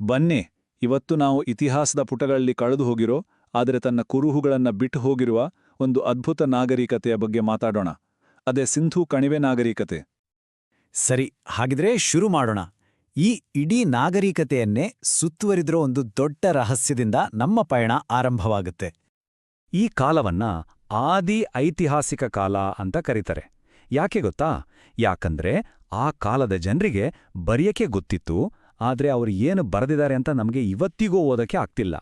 ಬನ್ನಿ, ಇವತ್ತು ನಾವು ಇತಿಹಾಸದ ಪುಟಗಳಲ್ಲಿ ಕಳೆದು ಹೋಗಿರೋ, ಆದರೆ ತನ್ನ ಕುರುಹುಗಳನ್ನು ಬಿಟ್ಟು ಹೋಗಿರುವ ಒಂದು ಅದ್ಭುತ ನಾಗರಿಕತೆಯ ಬಗ್ಗೆ ಮಾತಾಡೋಣ. ಅದೇ ಸಿಂಧೂ ಕಣಿವೆ ನಾಗರಿಕತೆ. ಸರಿ, ಹಾಗಿದ್ರೆ ಶುರು ಮಾಡೋಣ. ಈ ಇಡೀ ನಾಗರಿಕತೆಯನ್ನೇ ಸುತ್ತುವರಿದಿರೋ ಒಂದು ದೊಡ್ಡ ರಹಸ್ಯದಿಂದ ನಮ್ಮ ಪಯಣ ಆರಂಭವಾಗುತ್ತೆ. ಈ ಕಾಲವನ್ನ ಆದಿ ಐತಿಹಾಸಿಕ ಕಾಲ ಅಂತ ಕರೀತಾರೆ. ಯಾಕೆ ಗೊತ್ತಾ? ಯಾಕಂದ್ರೆ ಆ ಕಾಲದ ಜನರಿಗೆ ಬರೆಯಕ್ಕೆ ಗೊತ್ತಿತ್ತು ಆದ್ರೆ ಅವರು ಏನು ಬರೆದಿದ್ದಾರೆ ಅಂತ ನಮಗೆ ಇವತ್ತಿಗೂ ಓದೋಕ್ಕೆ ಆಗ್ತಿಲ್ಲ.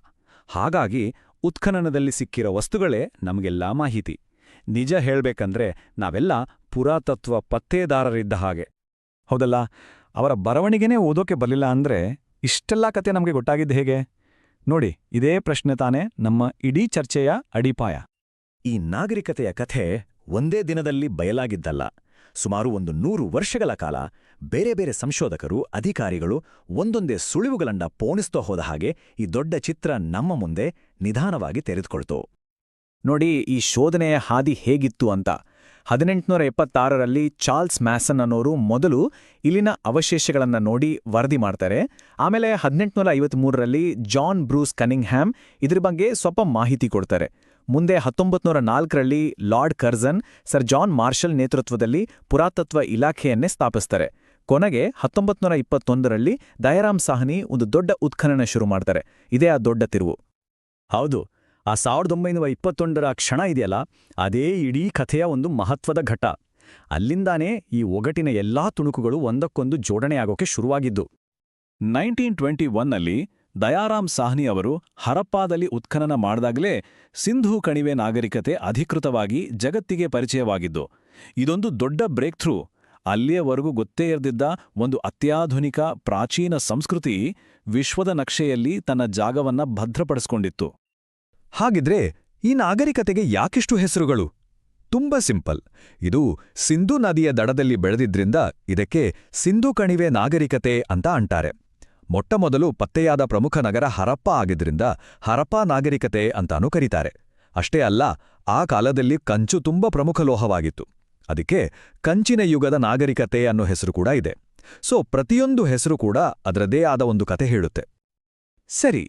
ಹಾಗಾಗಿ ಉತ್ಖನನದಲ್ಲಿ ಸಿಕ್ಕಿರೋ ವಸ್ತುಗಳೇ ನಮಗೆಲ್ಲ ಮಾಹಿತಿ. ನಿಜ ಹೇಳಬೇಕಂದ್ರೆ ನಾವೆಲ್ಲ ಪುರಾತತ್ವ ಪತ್ತೇದಾರರಿದ್ದ ಹಾಗೆ. ಹೌದಲ್ಲ? ಅವರ ಬರವಣಿಗೆನೇ ಓದೋಕೆ ಬರಲಿಲ್ಲ ಅಂದ್ರೆ ಇಷ್ಟೆಲ್ಲ ಕತೆ ನಮಗೆ ಗೊತ್ತಾಗಿದ್ದು ಹೇಗೆ? ನೋಡಿ, ಇದೇ ಪ್ರಶ್ನೆ ತಾನೇ ನಮ್ಮ ಇಡೀ ಚರ್ಚೆಯ ಅಡಿಪಾಯ. ಈ ನಾಗರಿಕತೆಯ ಕಥೆ ಒಂದೇ ದಿನದಲ್ಲಿ ಬಯಲಾಗಿದ್ದಲ್ಲ. ಸುಮಾರು ಒಂದು ನೂರು ವರ್ಷಗಳ ಕಾಲ ಬೇರೆ ಬೇರೆ ಸಂಶೋಧಕರು, ಅಧಿಕಾರಿಗಳು ಒಂದೊಂದೇ ಸುಳಿವುಗಳನ್ನ ಪೋಣಿಸ್ತೋ ಹೋದ ಹಾಗೆ ಈ ದೊಡ್ಡ ಚಿತ್ರ ನಮ್ಮ ಮುಂದೆ ನಿಧಾನವಾಗಿ ತೆರೆದುಕೊಳ್ತು. ನೋಡಿ, ಈ ಶೋಧನೆಯ ಹಾದಿ ಹೇಗಿತ್ತು ಅಂತ. ಹದಿನೆಂಟುನೂರ ಎಪ್ಪತ್ತಾರರಲ್ಲಿ ಚಾರ್ಲ್ಸ್ ಮ್ಯಾಸನ್ ಅನ್ನೋರು ಮೊದಲು ಇಲ್ಲಿನ ಅವಶೇಷಗಳನ್ನು ನೋಡಿ ವರದಿ ಮಾಡ್ತಾರೆ. ಆಮೇಲೆ ಹದಿನೆಂಟುನೂರ ಐವತ್ಮೂರರಲ್ಲಿ ಜಾನ್ ಬ್ರೂಸ್ ಕನಿಂಗ್ಹ್ಯಾಮ್ ಇದ್ರ ಬಗ್ಗೆ ಸ್ವಲ್ಪ ಮಾಹಿತಿ ಕೊಡ್ತಾರೆ. ಮುಂದೆ ಹತ್ತೊಂಬತ್ನೂರ ನಾಲ್ಕರಲ್ಲಿ lord Curzon sir John Marshall ನೇತೃತ್ವದಲ್ಲಿ ಪುರಾತತ್ವ ಇಲಾಖೆಯನ್ನೇ ಸ್ಥಾಪಿಸ್ತಾರೆ. ಕೊನೆಗೆ ಹತ್ತೊಂಬತ್ನೂರ ಇಪ್ಪತ್ತೊಂದರಲ್ಲಿ ದಯಾರಾಮ್ ಸಾಹನಿ ಒಂದು ದೊಡ್ಡ ಉತ್ಖನನ ಶುರು ಮಾಡ್ತಾರೆ. ಇದೇ ಆ ದೊಡ್ಡ ತಿರುವು. ಹೌದು, ಆ ಸಾವಿರದ ಒಂಬೈನೂರ ಇಪ್ಪತ್ತೊಂದರ ಕ್ಷಣ ಇದೆಯಲ್ಲ, ಅದೇ ಇಡೀ ಕಥೆಯ ಒಂದು ಮಹತ್ವದ ಘಟ ಅಲ್ಲಿಂದಾನೇ ಈ ಒಗಟಿನ ಎಲ್ಲಾ ತುಣುಕುಗಳು ಒಂದಕ್ಕೊಂದು ಜೋಡಣೆಯಾಗೋಕೆ ಶುರುವಾಗಿದ್ದು. ನೈನ್ಟೀನ್ ಟ್ವೆಂಟಿ ಒನ್ನಲ್ಲಿ ದಯಾರಾಮ್ ಸಾಹ್ನಿ ಅವರು ಹರಪ್ಪಾದಲ್ಲಿ ಉತ್ಖನನ ಮಾಡಿದಾಗಲೇ ಸಿಂಧೂ ಕಣಿವೆ ನಾಗರಿಕತೆ ಅಧಿಕೃತವಾಗಿ ಜಗತ್ತಿಗೆ ಪರಿಚಯವಾಗಿದ್ದು, ಇದೊಂದು ದೊಡ್ಡ ಬ್ರೇಕ್ ಥ್ರೂ ಅಲ್ಲಿಯವರೆಗೂ ಗೊತ್ತೇ ಇರದಿದ್ದ ಒಂದು ಅತ್ಯಾಧುನಿಕ ಪ್ರಾಚೀನ ಸಂಸ್ಕೃತಿ ವಿಶ್ವದ ನಕ್ಷೆಯಲ್ಲಿ ತನ್ನ ಜಾಗವನ್ನ ಭದ್ರಪಡಿಸ್ಕೊಂಡಿತ್ತು. ಹಾಗಿದ್ರೆ ಈ ನಾಗರಿಕತೆಗೆ ಯಾಕಿಷ್ಟು ಹೆಸರುಗಳು? ತುಂಬ ಸಿಂಪಲ್. ಇದು ಸಿಂಧೂ ನದಿಯ ದಡದಲ್ಲಿ ಬೆಳೆದಿದ್ರಿಂದ ಇದಕ್ಕೆ ಸಿಂಧೂ ಕಣಿವೆ ನಾಗರಿಕತೆ ಅಂತ ಅಂತಾರೆ. ಮೊಟ್ಟಮೊದಲು ಪತ್ತೆಯಾದ ಪ್ರಮುಖ ನಗರ ಹರಪ್ಪ ಆಗಿದ್ರಿಂದ ಹರಪ್ಪ ನಾಗರಿಕತೆ ಅಂತಾನೂ ಕರೀತಾರೆ. ಅಷ್ಟೇ ಅಲ್ಲ, ಆ ಕಾಲದಲ್ಲಿ ಕಂಚು ತುಂಬ ಪ್ರಮುಖ ಲೋಹವಾಗಿತ್ತು. ಅದಕ್ಕೆ ಕಂಚಿನ ಯುಗದ ನಾಗರಿಕತೆ ಅನ್ನೋ ಹೆಸರು ಕೂಡ ಇದೆ. ಸೊ, ಪ್ರತಿಯೊಂದು ಹೆಸರು ಕೂಡ ಅದರದೇ ಆದ ಒಂದು ಕತೆ ಹೇಳುತ್ತೆ. ಸರಿ,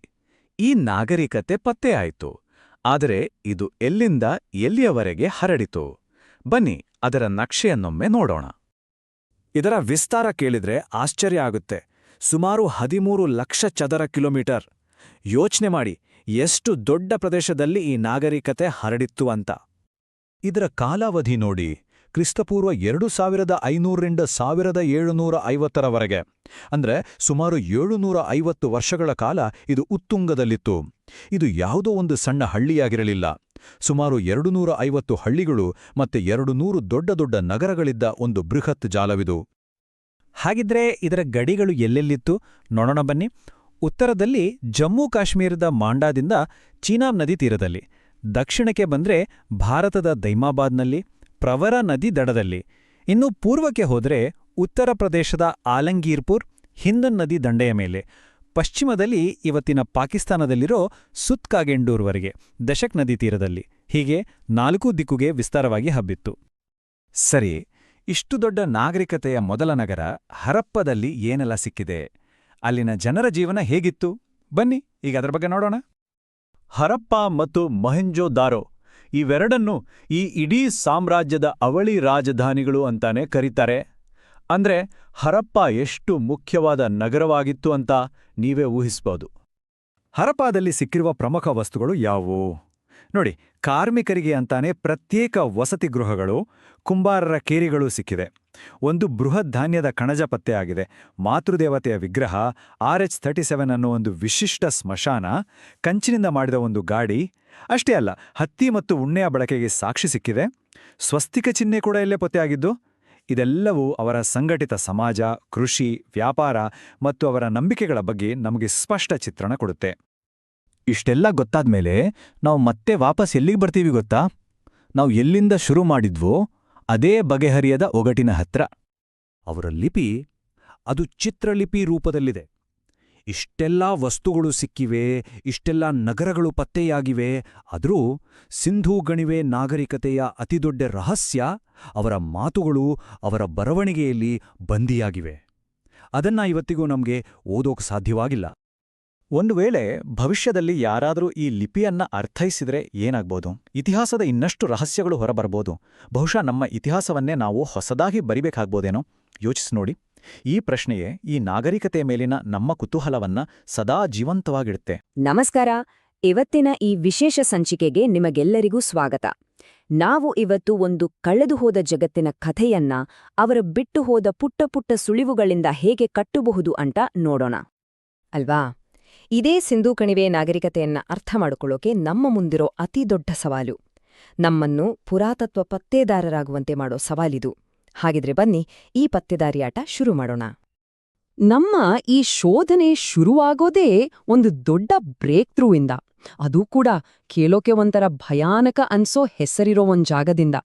ಈ ನಾಗರಿಕತೆ ಪತ್ತೆ ಆಯಿತು. ಆದರೆ ಇದು ಎಲ್ಲಿಂದ ಎಲ್ಲಿಯವರೆಗೆ ಹರಡಿತು? ಬನ್ನಿ, ಅದರ ನಕ್ಷೆಯನ್ನೊಮ್ಮೆ ನೋಡೋಣ. ಇದರ ವಿಸ್ತಾರ ಕೇಳಿದ್ರೆ ಆಶ್ಚರ್ಯ ಆಗುತ್ತೆ. ಸುಮಾರು ಹದಿಮೂರು ಲಕ್ಷ ಚದರ ಕಿಲೋಮೀಟರ್. ಯೋಚ್ನೆ ಮಾಡಿ, ಎಷ್ಟು ದೊಡ್ಡ ಪ್ರದೇಶದಲ್ಲಿ ಈ ನಾಗರಿಕತೆ ಹರಡಿತ್ತು ಅಂತ. ಇದರ ಕಾಲಾವಧಿ ನೋಡಿ, ಕ್ರಿಸ್ತಪೂರ್ವ ಎರಡು ಸಾವಿರದ ಐನೂರರಿಂದ ಸಾವಿರದ ಏಳುನೂರ ಐವತ್ತರವರೆಗೆ. ಅಂದ್ರೆ ಸುಮಾರು ಏಳುನೂರ ಐವತ್ತು ವರ್ಷಗಳ ಕಾಲ ಇದು ಉತ್ತುಂಗದಲ್ಲಿತ್ತು. ಇದು ಯಾವುದೋ ಒಂದು ಸಣ್ಣ ಹಳ್ಳಿಯಾಗಿರಲಿಲ್ಲ. ಸುಮಾರು ಎರಡು ಐವತ್ತು ಹಳ್ಳಿಗಳು ಮತ್ತೆ ಎರಡು ನೂರು ದೊಡ್ಡ ದೊಡ್ಡ ನಗರಗಳಿದ್ದ ಒಂದು ಬೃಹತ್ ಜಾಲವಿದು. ಹಾಗಿದ್ರೆ ಇದರ ಗಡಿಗಳು ಎಲ್ಲೆಲ್ಲಿತ್ತು? ನೋಡೋಣ ಬನ್ನಿ. ಉತ್ತರದಲ್ಲಿ ಜಮ್ಮು ಕಾಶ್ಮೀರದ ಮಾಂಡಾದಿಂದ ಚೀನಾಬ್ ನದಿ ತೀರದಲ್ಲಿ, ದಕ್ಷಿಣಕ್ಕೆ ಬಂದ್ರೆ ಭಾರತದ ದೈಮಾಬಾದ್ನಲ್ಲಿ, ಪ್ರವರ ನದಿ ದಡದಲ್ಲಿ. ಇನ್ನು ಪೂರ್ವಕ್ಕೆ ಹೋದ್ರೆ ಉತ್ತರ ಪ್ರದೇಶದ ಆಲಂಗೀರ್ಪುರ್, ಹಿಂದನ್ ನದಿ ದಂಡೆಯ ಮೇಲೆ. ಪಶ್ಚಿಮದಲ್ಲಿ ಇವತ್ತಿನ ಪಾಕಿಸ್ತಾನದಲ್ಲಿರೋ ಸುತ್ಕಾಗೆಂಡೂರ್ವರೆಗೆ, ದಶಕ್ ನದಿ ತೀರದಲ್ಲಿ. ಹೀಗೆ ನಾಲ್ಕೂ ದಿಕ್ಕುಗೆ ವಿಸ್ತಾರವಾಗಿ ಹಬ್ಬಿತ್ತು. ಸರಿ ಇಷ್ಟು ದೊಡ್ಡ ನಾಗರಿಕತೆಯ ಮೊದಲ ನಗರ ಹರಪ್ಪದಲ್ಲಿ ಏನೆಲ್ಲ ಸಿಕ್ಕಿದೆ? ಅಲ್ಲಿನ ಜನರ ಜೀವನ ಹೇಗಿತ್ತು? ಬನ್ನಿ, ಈಗ ಅದರ ಬಗ್ಗೆ ನೋಡೋಣ. ಹರಪ್ಪ ಮತ್ತು ಮೊಹೆಂಜೋ ದಾರೋ ಇವೆರಡನ್ನು ಈ ಇಡೀ ಸಾಮ್ರಾಜ್ಯದ ಅವಳಿ ರಾಜಧಾನಿಗಳು ಅಂತಾನೆ ಕರೀತಾರೆ. ಅಂದ್ರೆ ಹರಪ್ಪ ಎಷ್ಟು ಮುಖ್ಯವಾದ ನಗರವಾಗಿತ್ತು ಅಂತ ನೀವೇ ಊಹಿಸ್ಬೋದು. ಹರಪ್ಪಾದಲ್ಲಿ ಸಿಕ್ಕಿರುವ ಪ್ರಮುಖ ವಸ್ತುಗಳು ಯಾವುವು? ನೋಡಿ, ಕಾರ್ಮಿಕರಿಗೆ ಅಂತಾನೆ ಪ್ರತ್ಯೇಕ ವಸತಿ ಗೃಹಗಳು, ಕುಂಬಾರರ ಕೇರಿಗಳು ಸಿಕ್ಕಿದೆ. ಒಂದು ಬೃಹತ್ ಧಾನ್ಯದ ಕಣಜ ಪತ್ತೆಯಾಗಿದೆ ಮಾತೃದೇವತೆಯ ವಿಗ್ರಹ, ಆರ್ ಎಚ್ ತರ್ಟಿ ಸೆವೆನ್ ಅನ್ನೋ ಒಂದು ವಿಶಿಷ್ಟ ಸ್ಮಶಾನ, ಕಂಚಿನಿಂದ ಮಾಡಿದ ಒಂದು ಗಾಡಿ, ಅಷ್ಟೇ ಅಲ್ಲ, ಹತ್ತಿ ಮತ್ತು ಉಣ್ಣೆಯ ಬಳಕೆಗೆ ಸಾಕ್ಷಿ ಸಿಕ್ಕಿದೆ. ಸ್ವಸ್ತಿಕ ಚಿಹ್ನೆ ಕೂಡ ಇಲ್ಲೇ ಪತ್ತೆಯಾಗಿದ್ದು ಇದೆಲ್ಲವೂ ಅವರ ಸಂಘಟಿತ ಸಮಾಜ, ಕೃಷಿ, ವ್ಯಾಪಾರ ಮತ್ತು ಅವರ ನಂಬಿಕೆಗಳ ಬಗ್ಗೆ ನಮಗೆ ಸ್ಪಷ್ಟ ಚಿತ್ರಣ ಕೊಡುತ್ತೆ. ಇಷ್ಟೆಲ್ಲ ಗೊತ್ತಾದ್ಮೇಲೆ ನಾವು ಮತ್ತೆ ವಾಪಸ್ ಎಲ್ಲಿಗೆ ಬರ್ತೀವಿ ಗೊತ್ತಾ? ನಾವು ಎಲ್ಲಿಂದ ಶುರು ಮಾಡಿದ್ವೋ ಅದೇ ಬಗೆಹರಿಯದ ಒಗಟಿನ ಹತ್ರ. ಅವರ ಲಿಪಿ ಅದು ಚಿತ್ರಲಿಪಿ ರೂಪದಲ್ಲಿದೆ. ಇಷ್ಟೆಲ್ಲ ವಸ್ತುಗಳು ಸಿಕ್ಕಿವೆ, ಇಷ್ಟೆಲ್ಲ ನಗರಗಳು ಪತ್ತೆಯಾಗಿವೆ, ಆದರೂ ಸಿಂಧೂ ಗಣಿವೆ ನಾಗರಿಕತೆಯ ಅತಿದೊಡ್ಡ ರಹಸ್ಯ ಅವರ ಮಾತುಗಳು ಅವರ ಬರವಣಿಗೆಯಲ್ಲಿ ಬಂದಿಯಾಗಿವೆ. ಅದನ್ನ ಇವತ್ತಿಗೂ ನಮಗೆ ಓದೋಕ್ ಸಾಧ್ಯವಾಗಿಲ್ಲ. ಒಂದು ವೇಳೆ ಭವಿಷ್ಯದಲ್ಲಿ ಯಾರಾದರೂ ಈ ಲಿಪಿಯನ್ನ ಅರ್ಥೈಸಿದ್ರೆ ಏನಾಗ್ಬೋದು? ಇತಿಹಾಸದ ಇನ್ನಷ್ಟು ರಹಸ್ಯಗಳು ಹೊರಬರಬಹುದು ಬಹುಶಃ ನಮ್ಮ ಇತಿಹಾಸವನ್ನೇ ನಾವು ಹೊಸದಾಗಿ ಬರಿಬೇಕಾಗ್ಬೋದೇನೋ? ಯೋಚಿಸಿ ನೋಡಿ. ಈ ಪ್ರಶ್ನೆಯೇ ಈ ನಾಗರಿಕತೆಯ ಮೇಲಿನ ನಮ್ಮ ಕುತೂಹಲವನ್ನ ಸದಾ ಜೀವಂತವಾಗಿಡುತ್ತೆ. ನಮಸ್ಕಾರ. ಇವತ್ತಿನ ಈ ವಿಶೇಷ ಸಂಚಿಕೆಗೆ ನಿಮಗೆಲ್ಲರಿಗೂ ಸ್ವಾಗತ. ನಾವು ಇವತ್ತು ಒಂದು ಕಳೆದುಹೋದ ಜಗತ್ತಿನ ಕಥೆಯನ್ನ, ಅವರ ಬಿಟ್ಟು ಹೋದ ಪುಟ್ಟ ಪುಟ್ಟ ಸುಳಿವುಗಳಿಂದ ಹೇಗೆ ಕಟ್ಟಬಹುದು ಅಂತ ನೋಡೋಣ. ಅಲ್ವಾ? ಇದೇ ಸಿಂಧೂ ಕಣಿವೆ ನಾಗರಿಕತೆಯನ್ನ ಅರ್ಥ ಮಾಡಿಕೊಳ್ಳೋಕೆ ನಮ್ಮ ಮುಂದಿರೋ ಅತಿ ದೊಡ್ಡ ಸವಾಲು. ನಮ್ಮನ್ನು ಪುರಾತತ್ವ ಪತ್ತೇದಾರರಾಗುವಂತೆ ಮಾಡೋ ಸವಾಲಿದು. ಹಾಗಿದ್ರೆ ಬನ್ನಿ, ಈ ಪತ್ತೆದಾರಿಯಾಟ ಶುರು ಮಾಡೋಣ. ನಮ್ಮ ಈ ಶೋಧನೆ ಶುರುವಾಗೋದೇ ಒಂದು ದೊಡ್ಡ ಬ್ರೇಕ್ ಥ್ರೂ ಇಂದ ಅದೂ ಕೂಡ ಕೇಳೋಕೆ ಒಂಥರ ಭಯಾನಕ ಅನ್ಸೋ ಹೆಸರಿರೋ ಒಂದ್ ಜಾಗದಿಂದ.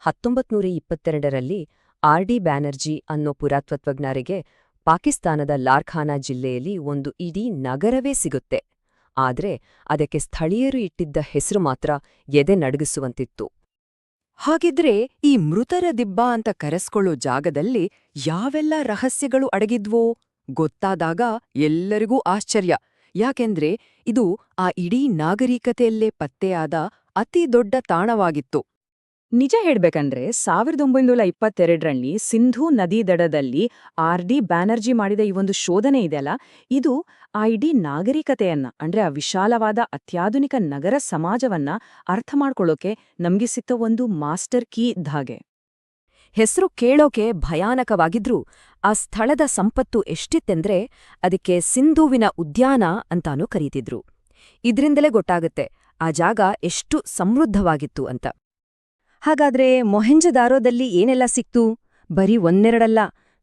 ಹತ್ತೊಂಬತ್ನೂರ ಇಪ್ಪತ್ತೆರಡರಲ್ಲಿ ಆರ್ ಡಿ ಬ್ಯಾನರ್ಜಿ ಅನ್ನೋ ಪುರಾತತ್ವಜ್ಞರಿಗೆ ಪಾಕಿಸ್ತಾನದ ಲಾರ್ಖಾನಾ ಜಿಲ್ಲೆಯಲ್ಲಿ ಒಂದು ಇಡೀ ನಗರವೇ ಸಿಗುತ್ತೆ. ಆದ್ರೆ ಅದಕ್ಕೆ ಸ್ಥಳೀಯರು ಇಟ್ಟಿದ್ದ ಹೆಸರು ಮಾತ್ರ ಎದೆ ನಡಗಿಸುವಂತಿತ್ತು. ಹಾಗಿದ್ರೆ ಈ ಮೃತರ ದಿಬ್ಬ ಅಂತ ಕರೆಸ್ಕೊಳ್ಳೋ ಜಾಗದಲ್ಲಿ ಯಾವೆಲ್ಲ ರಹಸ್ಯಗಳು ಅಡಗಿದ್ವೋ ಗೊತ್ತಾದಾಗ ಎಲ್ಲರಿಗೂ ಆಶ್ಚರ್ಯ. ಯಾಕೆಂದ್ರೆ ಇದು ಆ ಇಡೀ ನಾಗರಿಕತೆಯಲ್ಲೇ ಪತ್ತೆಯಾದ ಅತಿ ದೊಡ್ಡ ತಾಣವಾಗಿತ್ತು. ನಿಜ ಹೇಳ್ಬೇಕಂದ್ರೆ ಸಾವಿರದ ಒಂಬೈನೂರ ಇಪ್ಪತ್ತೆರಡರಲ್ಲಿ ಸಿಂಧೂ ನದಿ ದಡದಲ್ಲಿ ಆರ್ ಡಿ ಬ್ಯಾನರ್ಜಿ ಮಾಡಿದ ಈ ಒಂದು ಶೋಧನೆ ಇದೆಯಲ್ಲ ಇದು ಆ ಇಡೀ ನಾಗರಿಕತೆಯನ್ನ, ಅಂದ್ರೆ ಆ ವಿಶಾಲವಾದ ಅತ್ಯಾಧುನಿಕ ನಗರ ಸಮಾಜವನ್ನ ಅರ್ಥ ಮಾಡ್ಕೊಳ್ಳೋಕೆ ನಮ್ಗೆ ಸಿಕ್ಕ ಒಂದು ಮಾಸ್ಟರ್ ಕೀ ಇದ್ದ ಹಾಗೆ ಹೆಸರು ಕೇಳೋಕೆ ಭಯಾನಕವಾಗಿದ್ರೂ, ಆ ಸ್ಥಳದ ಸಂಪತ್ತು ಎಷ್ಟಿತ್ತೆಂದ್ರೆ ಅದಕ್ಕೆ ಸಿಂಧುವಿನ ಉದ್ಯಾನ ಅಂತಾನೂ ಕರೀತಿದ್ರು. ಇದ್ರಿಂದಲೇ ಗೊತ್ತಾಗುತ್ತೆ, ಆ ಜಾಗ ಎಷ್ಟು ಸಮೃದ್ಧವಾಗಿತ್ತು ಅಂತ. ಹಾಗಾದ್ರೆ ಮೊಹೆಂಜದಾರೋದಲ್ಲಿ ಏನೆಲ್ಲ ಸಿಕ್ತು? ಬರೀ ಒಂದೆರಡಲ್ಲ.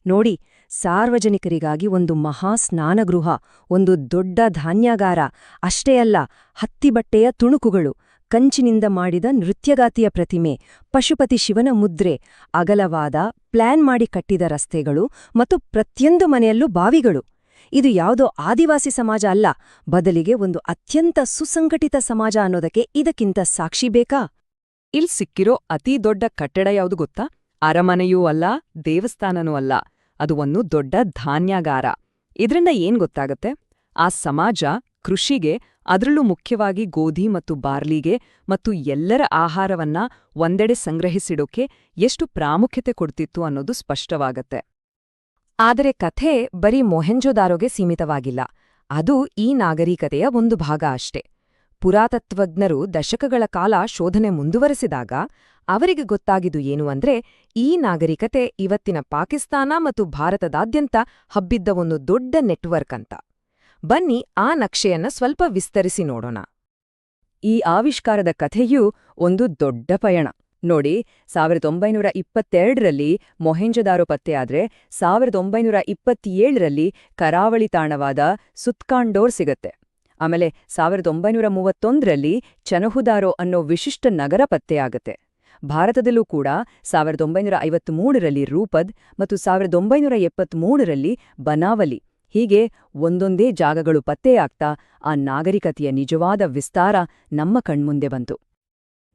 ನೋಡಿ, ಸಾರ್ವಜನಿಕರಿಗಾಗಿ ಒಂದು ಮಹಾ ಸ್ನಾನಗೃಹ, ಒಂದು ದೊಡ್ಡ ಧಾನ್ಯಾಗಾರ, ಅಷ್ಟೇ ಅಲ್ಲ ಹತ್ತಿಬಟ್ಟೆಯ ತುಣುಕುಗಳು, ಕಂಚಿನಿಂದ ಮಾಡಿದ ನೃತ್ಯಗಾತಿಯ ಪ್ರತಿಮೆ, ಪಶುಪತಿ ಶಿವನ ಮುದ್ರೆ, ಅಗಲವಾದ ಪ್ಲಾನ್ ಮಾಡಿ ಕಟ್ಟಿದ ರಸ್ತೆಗಳು ಮತ್ತು ಪ್ರತಿಯೊಂದು ಮನೆಯಲ್ಲೂ ಬಾವಿಗಳು. ಇದು ಯಾವುದೋ ಆದಿವಾಸಿ ಸಮಾಜ ಅಲ್ಲ, ಬದಲಿಗೆ ಒಂದು ಅತ್ಯಂತ ಸುಸಂಘಟಿತ ಸಮಾಜ ಅನ್ನೋದಕ್ಕೆ ಇದಕ್ಕಿಂತ ಸಾಕ್ಷಿ ಬೇಕಾ? ಇಲ್ ಸಿಕ್ಕಿರೋ ಅತಿ ದೊಡ್ಡ ಕಟ್ಟಡ ಯಾವುದು ಗೊತ್ತಾ? ಅರಮನೆಯೂ ಅಲ್ಲ, ದೇವಸ್ಥಾನನೂ ಅಲ್ಲ. ಅದು ಒಂದು ದೊಡ್ಡ ಧಾನ್ಯಾಗಾರ. ಇದ್ರಿಂದ ಏನ್ ಗೊತ್ತಾಗತ್ತೆ? ಆ ಸಮಾಜ ಕೃಷಿಗೆ, ಅದರಲ್ಲೂ ಮುಖ್ಯವಾಗಿ ಗೋಧಿ ಮತ್ತು ಬಾರ್ಲಿಗೆ ಮತ್ತು ಎಲ್ಲರ ಆಹಾರವನ್ನ ಒಂದೆಡೆ ಸಂಗ್ರಹಿಸಿಡೋಕೆ ಎಷ್ಟು ಪ್ರಾಮುಖ್ಯತೆ ಕೊಡ್ತಿತ್ತು ಅನ್ನೋದು ಸ್ಪಷ್ಟವಾಗತ್ತೆ. ಆದರೆ ಕಥೆ ಬರೀ ಮೊಹೆಂಜೊದಾರೋಗೆ ಸೀಮಿತವಾಗಿಲ್ಲ. ಅದು ಈ ನಾಗರಿಕತೆಯ ಒಂದು ಭಾಗ ಅಷ್ಟೇ. ಪುರಾತತ್ವಜ್ಞರು ದಶಕಗಳ ಕಾಲ ಶೋಧನೆ ಮುಂದುವರೆಸಿದಾಗ ಅವರಿಗೆ ಗೊತ್ತಾಗಿದು ಏನು ಅಂದ್ರೆ ಈ ನಾಗರಿಕತೆ ಇವತ್ತಿನ ಪಾಕಿಸ್ತಾನ ಮತ್ತು ಭಾರತದಾದ್ಯಂತ ಹಬ್ಬಿದ್ದ ಒಂದು ದೊಡ್ಡ ನೆಟ್ವರ್ಕ್ ಅಂತ. ಬನ್ನಿ ಆ ನಕ್ಷೆಯನ್ನ ಸ್ವಲ್ಪ ವಿಸ್ತರಿಸಿ ನೋಡೋಣ. ಈ ಆವಿಷ್ಕಾರದ ಕಥೆಯೂ ಒಂದು ದೊಡ್ಡ ಪಯಣ. ನೋಡಿ, ಸಾವಿರದ ಒಂಬೈನೂರ ಇಪ್ಪತ್ತೆರಡರಲ್ಲಿ ಮೊಹೆಂಜದಾರೋ ಪತ್ತೆಯಾದ್ರೆ ಸಾವಿರದ ಒಂಬೈನೂರ ಇಪ್ಪತ್ತೇಳರಲ್ಲಿ ಕರಾವಳಿ ತಾಣವಾದ ಸುತ್ಕಾಂಡೋರ್ ಸಿಗತ್ತೆ. ಆಮೇಲೆ ಸಾವಿರದ ಒಂಬೈನೂರ ಮೂವತ್ತೊಂದರಲ್ಲಿ ಚನಹುದಾರೋ ಅನ್ನೋ ವಿಶಿಷ್ಟ ನಗರ ಪತ್ತೆಯಾಗತ್ತೆ. ಭಾರತದಲ್ಲೂ ಕೂಡ ಸಾವಿರದ ಒಂಬೈನೂರ ಐವತ್ಮೂರರಲ್ಲಿ ರೂಪದ್ ಮತ್ತು ಸಾವಿರದ ಒಂಬೈನೂರ ಎಪ್ಪತ್ಮೂರರಲ್ಲಿ ಬನಾವಲಿ. ಹೀಗೆ ಒಂದೊಂದೇ ಜಾಗಗಳು ಪತ್ತೆಯಾಗ್ತಾ ಆ ನಾಗರಿಕತೆಯ ನಿಜವಾದ ವಿಸ್ತಾರ ನಮ್ಮ ಕಣ್ಮುಂದೆ ಬಂತು.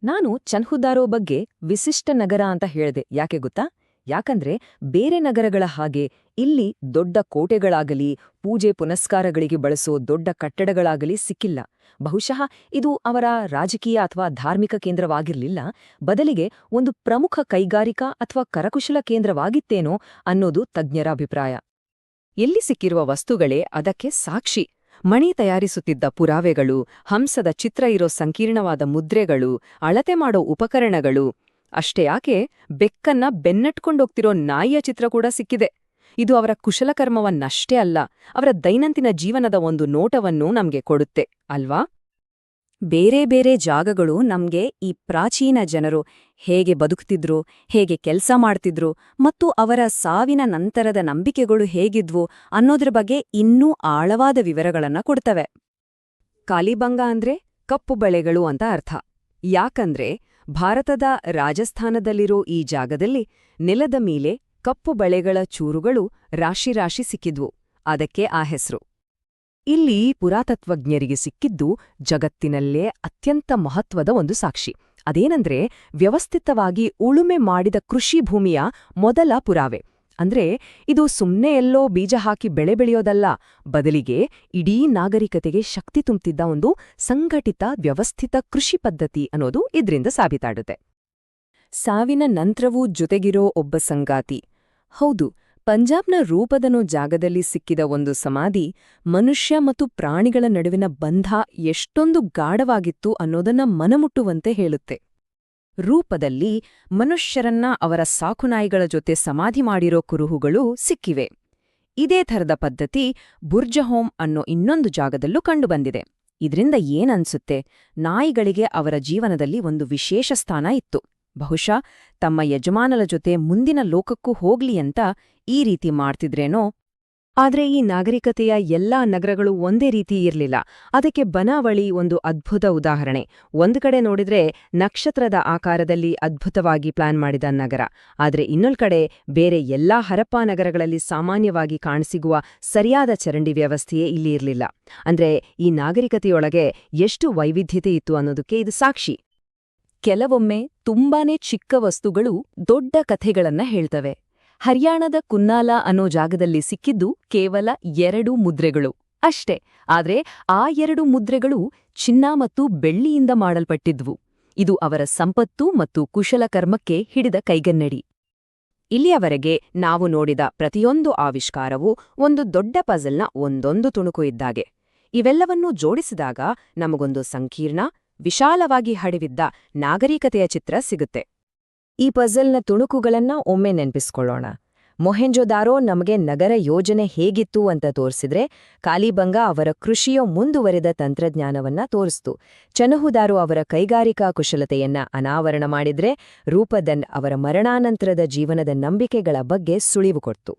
ನಾನು ಚನ್ಹುದಾರೋ ಬಗ್ಗೆ ವಿಶಿಷ್ಟ ನಗರ ಅಂತ ಹೇಳ್ದೆ, ಯಾಕೆ ಗೊತ್ತಾ? ಯಾಕಂದ್ರೆ ಬೇರೆ ನಗರಗಳ ಹಾಗೆ ಇಲ್ಲಿ ದೊಡ್ಡ ಕೋಟೆಗಳಾಗಲಿ, ಪೂಜೆ ಪುನಸ್ಕಾರಗಳಿಗೆ ಬಳಸೋ ದೊಡ್ಡ ಕಟ್ಟಡಗಳಾಗಲಿ ಸಿಕ್ಕಿಲ್ಲ. ಬಹುಶಃ ಇದು ಅವರ ರಾಜಕೀಯ ಅಥವಾ ಧಾರ್ಮಿಕ ಕೇಂದ್ರವಾಗಿರಲಿಲ್ಲ. ಬದಲಿಗೆ ಒಂದು ಪ್ರಮುಖ ಕೈಗಾರಿಕಾ ಅಥವಾ ಕರಕುಶಲ ಕೇಂದ್ರವಾಗಿತ್ತೇನೋ ಅನ್ನೋದು ತಜ್ಞರ ಅಭಿಪ್ರಾಯ. ಎಲ್ಲಿ ಸಿಕ್ಕಿರುವ ವಸ್ತುಗಳೇ ಅದಕ್ಕೆ ಸಾಕ್ಷಿ. ಮಣಿ ತಯಾರಿಸುತ್ತಿದ್ದ ಪುರಾವೆಗಳು, ಹಂಸದ ಚಿತ್ರ ಇರೋ ಸಂಕೀರ್ಣವಾದ ಮುದ್ರೆಗಳು, ಅಳತೆ ಮಾಡೋ ಉಪಕರಣಗಳು, ಅಷ್ಟೇ ಯಾಕೆ ಬೆಕ್ಕನ್ನ ಬೆನ್ನಟ್ಕೊಂಡೋಗ್ತಿರೋ ನಾಯಿಯ ಚಿತ್ರ ಕೂಡ ಸಿಕ್ಕಿದೆ. ಇದು ಅವರ ಕುಶಲಕರ್ಮವನ್ನಷ್ಟೇ ಅಲ್ಲ, ಅವರ ದೈನಂದಿನ ಜೀವನದ ಒಂದು ನೋಟವನ್ನು ನಮಗೆ ಕೊಡುತ್ತೆ, ಅಲ್ವಾ? ಬೇರೆ ಬೇರೆ ಜಾಗಗಳು ನಮ್ಗೆ ಈ ಪ್ರಾಚೀನ ಜನರು ಹೇಗೆ ಬದುಕ್ತಿದ್ರು, ಹೇಗೆ ಕೆಲಸ ಮಾಡ್ತಿದ್ರು ಮತ್ತು ಅವರ ಸಾವಿನ ನಂತರದ ನಂಬಿಕೆಗಳು ಹೇಗಿದ್ವು ಅನ್ನೋದ್ರ ಬಗ್ಗೆ ಇನ್ನೂ ಆಳವಾದ ವಿವರಗಳನ್ನ ಕೊಡ್ತವೆ. ಕಾಲಿಬಂಗ ಅಂದ್ರೆ ಕಪ್ಪು ಬಳೆಗಳು ಅಂತ ಅರ್ಥ. ಯಾಕಂದ್ರೆ ಭಾರತದ ರಾಜಸ್ಥಾನದಲ್ಲಿರೋ ಈ ಜಾಗದಲ್ಲಿ ನೆಲದ ಮೇಲೆ ಕಪ್ಪು ಬಳೆಗಳ ಚೂರುಗಳು ರಾಶಿ ರಾಶಿ ಸಿಕ್ಕಿದ್ವು. ಅದಕ್ಕೆ ಆ ಹೆಸರು. ಇಲ್ಲಿ ಪುರಾತತ್ವಜ್ಞರಿಗೆ ಸಿಕ್ಕಿದ್ದು ಜಗತ್ತಿನಲ್ಲೇ ಅತ್ಯಂತ ಮಹತ್ವದ ಒಂದು ಸಾಕ್ಷಿ. ಅದೇನಂದ್ರೆ, ವ್ಯವಸ್ಥಿತವಾಗಿ ಉಳುಮೆ ಮಾಡಿದ ಕೃಷಿ ಭೂಮಿಯ ಮೊದಲ ಪುರಾವೆ. ಅಂದ್ರೆ, ಇದು ಸುಮ್ನೆ ಎಲ್ಲೋ ಬೀಜ ಹಾಕಿ ಬೆಳೆ ಬೆಳೆಯೋದಲ್ಲ, ಬದಲಿಗೆ ಇಡೀ ನಾಗರಿಕತೆಗೆ ಶಕ್ತಿ ತುಂಬುತ್ತಿದ್ದ ಒಂದು ಸಂಘಟಿತ, ವ್ಯವಸ್ಥಿತ ಕೃಷಿ ಪದ್ಧತಿ ಅನ್ನೋದು ಇದ್ರಿಂದ ಸಾಬೀತಾಡುತ್ತೆ ಸಾವಿನ ನಂತರವೂ ಜೊತೆಗಿರೋ ಒಬ್ಬ ಸಂಗಾತಿ. ಹೌದು, ಪಂಜಾಬ್ನ ರೂಪದನೋ ಜಾಗದಲ್ಲಿ ಸಿಕ್ಕಿದ ಒಂದು ಸಮಾಧಿ ಮನುಷ್ಯ ಮತ್ತು ಪ್ರಾಣಿಗಳ ನಡುವಿನ ಬಂಧ ಎಷ್ಟೊಂದು ಗಾಢವಾಗಿತ್ತು ಅನ್ನೋದನ್ನ ಮನಮುಟ್ಟುವಂತೆ ಹೇಳುತ್ತೆ. ರೂಪದಲ್ಲಿ ಮನುಷ್ಯರನ್ನ ಅವರ ಸಾಕುನಾಯಿಗಳ ಜೊತೆ ಸಮಾಧಿ ಮಾಡಿರೋ ಕುರುಹುಗಳು ಸಿಕ್ಕಿವೆ. ಇದೇ ಥರದ ಪದ್ಧತಿ ಬುರ್ಜಹೋಮ್ ಅನ್ನೋ ಇನ್ನೊಂದು ಜಾಗದಲ್ಲೂ ಕಂಡುಬಂದಿದೆ. ಇದ್ರಿಂದ ಏನನ್ಸುತ್ತೆ ನಾಯಿಗಳಿಗೆ ಅವರ ಜೀವನದಲ್ಲಿ ಒಂದು ವಿಶೇಷ ಸ್ಥಾನ ಇತ್ತು. ಬಹುಶಃ ತಮ್ಮ ಯಜಮಾನಲ ಜೊತೆ ಮುಂದಿನ ಲೋಕಕ್ಕೂ ಹೋಗ್ಲಿ ಅಂತ ಈ ರೀತಿ ಮಾಡ್ತಿದ್ರೇನೋ? ಆದ್ರೆ ಈ ನಾಗರಿಕತೆಯ ಎಲ್ಲಾ ನಗರಗಳು ಒಂದೇ ರೀತಿ ಇರಲಿಲ್ಲ. ಅದಕ್ಕೆ ಬನಾವಳಿ ಒಂದು ಅದ್ಭುತ ಉದಾಹರಣೆ. ಒಂದು ಕಡೆ ನೋಡಿದ್ರೆ ನಕ್ಷತ್ರದ ಆಕಾರದಲ್ಲಿ ಅದ್ಭುತವಾಗಿ ಪ್ಲಾನ್ ಮಾಡಿದ ನಗರ. ಆದ್ರೆ ಇನ್ನೊಂದು ಕಡೆ ಬೇರೆ ಎಲ್ಲಾ ಹರಪ್ಪಾ ನಗರಗಳಲ್ಲಿ ಸಾಮಾನ್ಯವಾಗಿ ಕಾಣಸಿಗುವ ಸರಿಯಾದ ಚರಂಡಿ ವ್ಯವಸ್ಥೆಯೇ ಇಲ್ಲಿ ಇರಲಿಲ್ಲ. ಅಂದ್ರೆ ಈ ನಾಗರಿಕತೆಯೊಳಗೆ ಎಷ್ಟು ವೈವಿಧ್ಯತೆ ಇತ್ತು ಅನ್ನೋದಕ್ಕೆ ಇದು ಸಾಕ್ಷಿ. ಕೆಲವೊಮ್ಮೆ ತುಂಬಾನೇ ಚಿಕ್ಕ ವಸ್ತುಗಳು ದೊಡ್ಡ ಕಥೆಗಳನ್ನ ಹೇಳ್ತವೆ. ಹರಿಯಾಣದ ಕುನ್ನಾಲ ಅನ್ನೋ ಜಾಗದಲ್ಲಿ ಸಿಕ್ಕಿದ್ದು ಕೇವಲ ಎರಡು ಮುದ್ರೆಗಳು ಅಷ್ಟೇ. ಆದ್ರೆ ಆ ಎರಡು ಮುದ್ರೆಗಳು ಚಿನ್ನ ಮತ್ತು ಬೆಳ್ಳಿಯಿಂದ ಮಾಡಲ್ಪಟ್ಟಿದ್ವು. ಇದು ಅವರ ಸಂಪತ್ತು ಮತ್ತು ಕುಶಲಕರ್ಮಕ್ಕೆ ಹಿಡಿದ ಕೈಗನ್ನಡಿ. ಇಲ್ಲಿಯವರೆಗೆ ನಾವು ನೋಡಿದ ಪ್ರತಿಯೊಂದು ಆವಿಷ್ಕಾರವೂ ಒಂದು ದೊಡ್ಡ ಪಜಲ್ನ ಒಂದೊಂದು ತುಣುಕು ಇದ್ದಾಗೆ. ಇವೆಲ್ಲವನ್ನೂ ಜೋಡಿಸಿದಾಗ ನಮಗೊಂದು ಸಂಕೀರ್ಣ ವಿಶಾಲವಾಗಿ ಹಡಿವಿದ್ದ ನಾಗರಿಕತೆಯ ಚಿತ್ರ ಸಿಗುತ್ತೆ. ಈ ಪಜಲ್ನ ತುಣುಕುಗಳನ್ನ ಒಮ್ಮೆ ನೆನ್ಪಿಸ್ಕೊಳ್ಳೋಣ. ಮೊಹೆಂಜೊದಾರೋ ನಮಗೆ ನಗರ ಯೋಜನೆ ಹೇಗಿತ್ತು ಅಂತ ತೋರಿಸಿದ್ರೆ, ಕಾಲಿಬಂಗ ಅವರ ಕೃಷಿಯ ಮುಂದುವರೆದ ತಂತ್ರಜ್ಞಾನವನ್ನ ತೋರಿಸ್ತು. ಚನಹುದಾರೋ ಅವರ ಕೈಗಾರಿಕಾ ಕುಶಲತೆಯನ್ನ ಅನಾವರಣ ಮಾಡಿದ್ರೆ, ರೂಪದನ್ ಅವರ ಮರಣಾನಂತರದ ಜೀವನದ ನಂಬಿಕೆಗಳ ಬಗ್ಗೆ ಸುಳಿವು ಕೊಡ್ತು.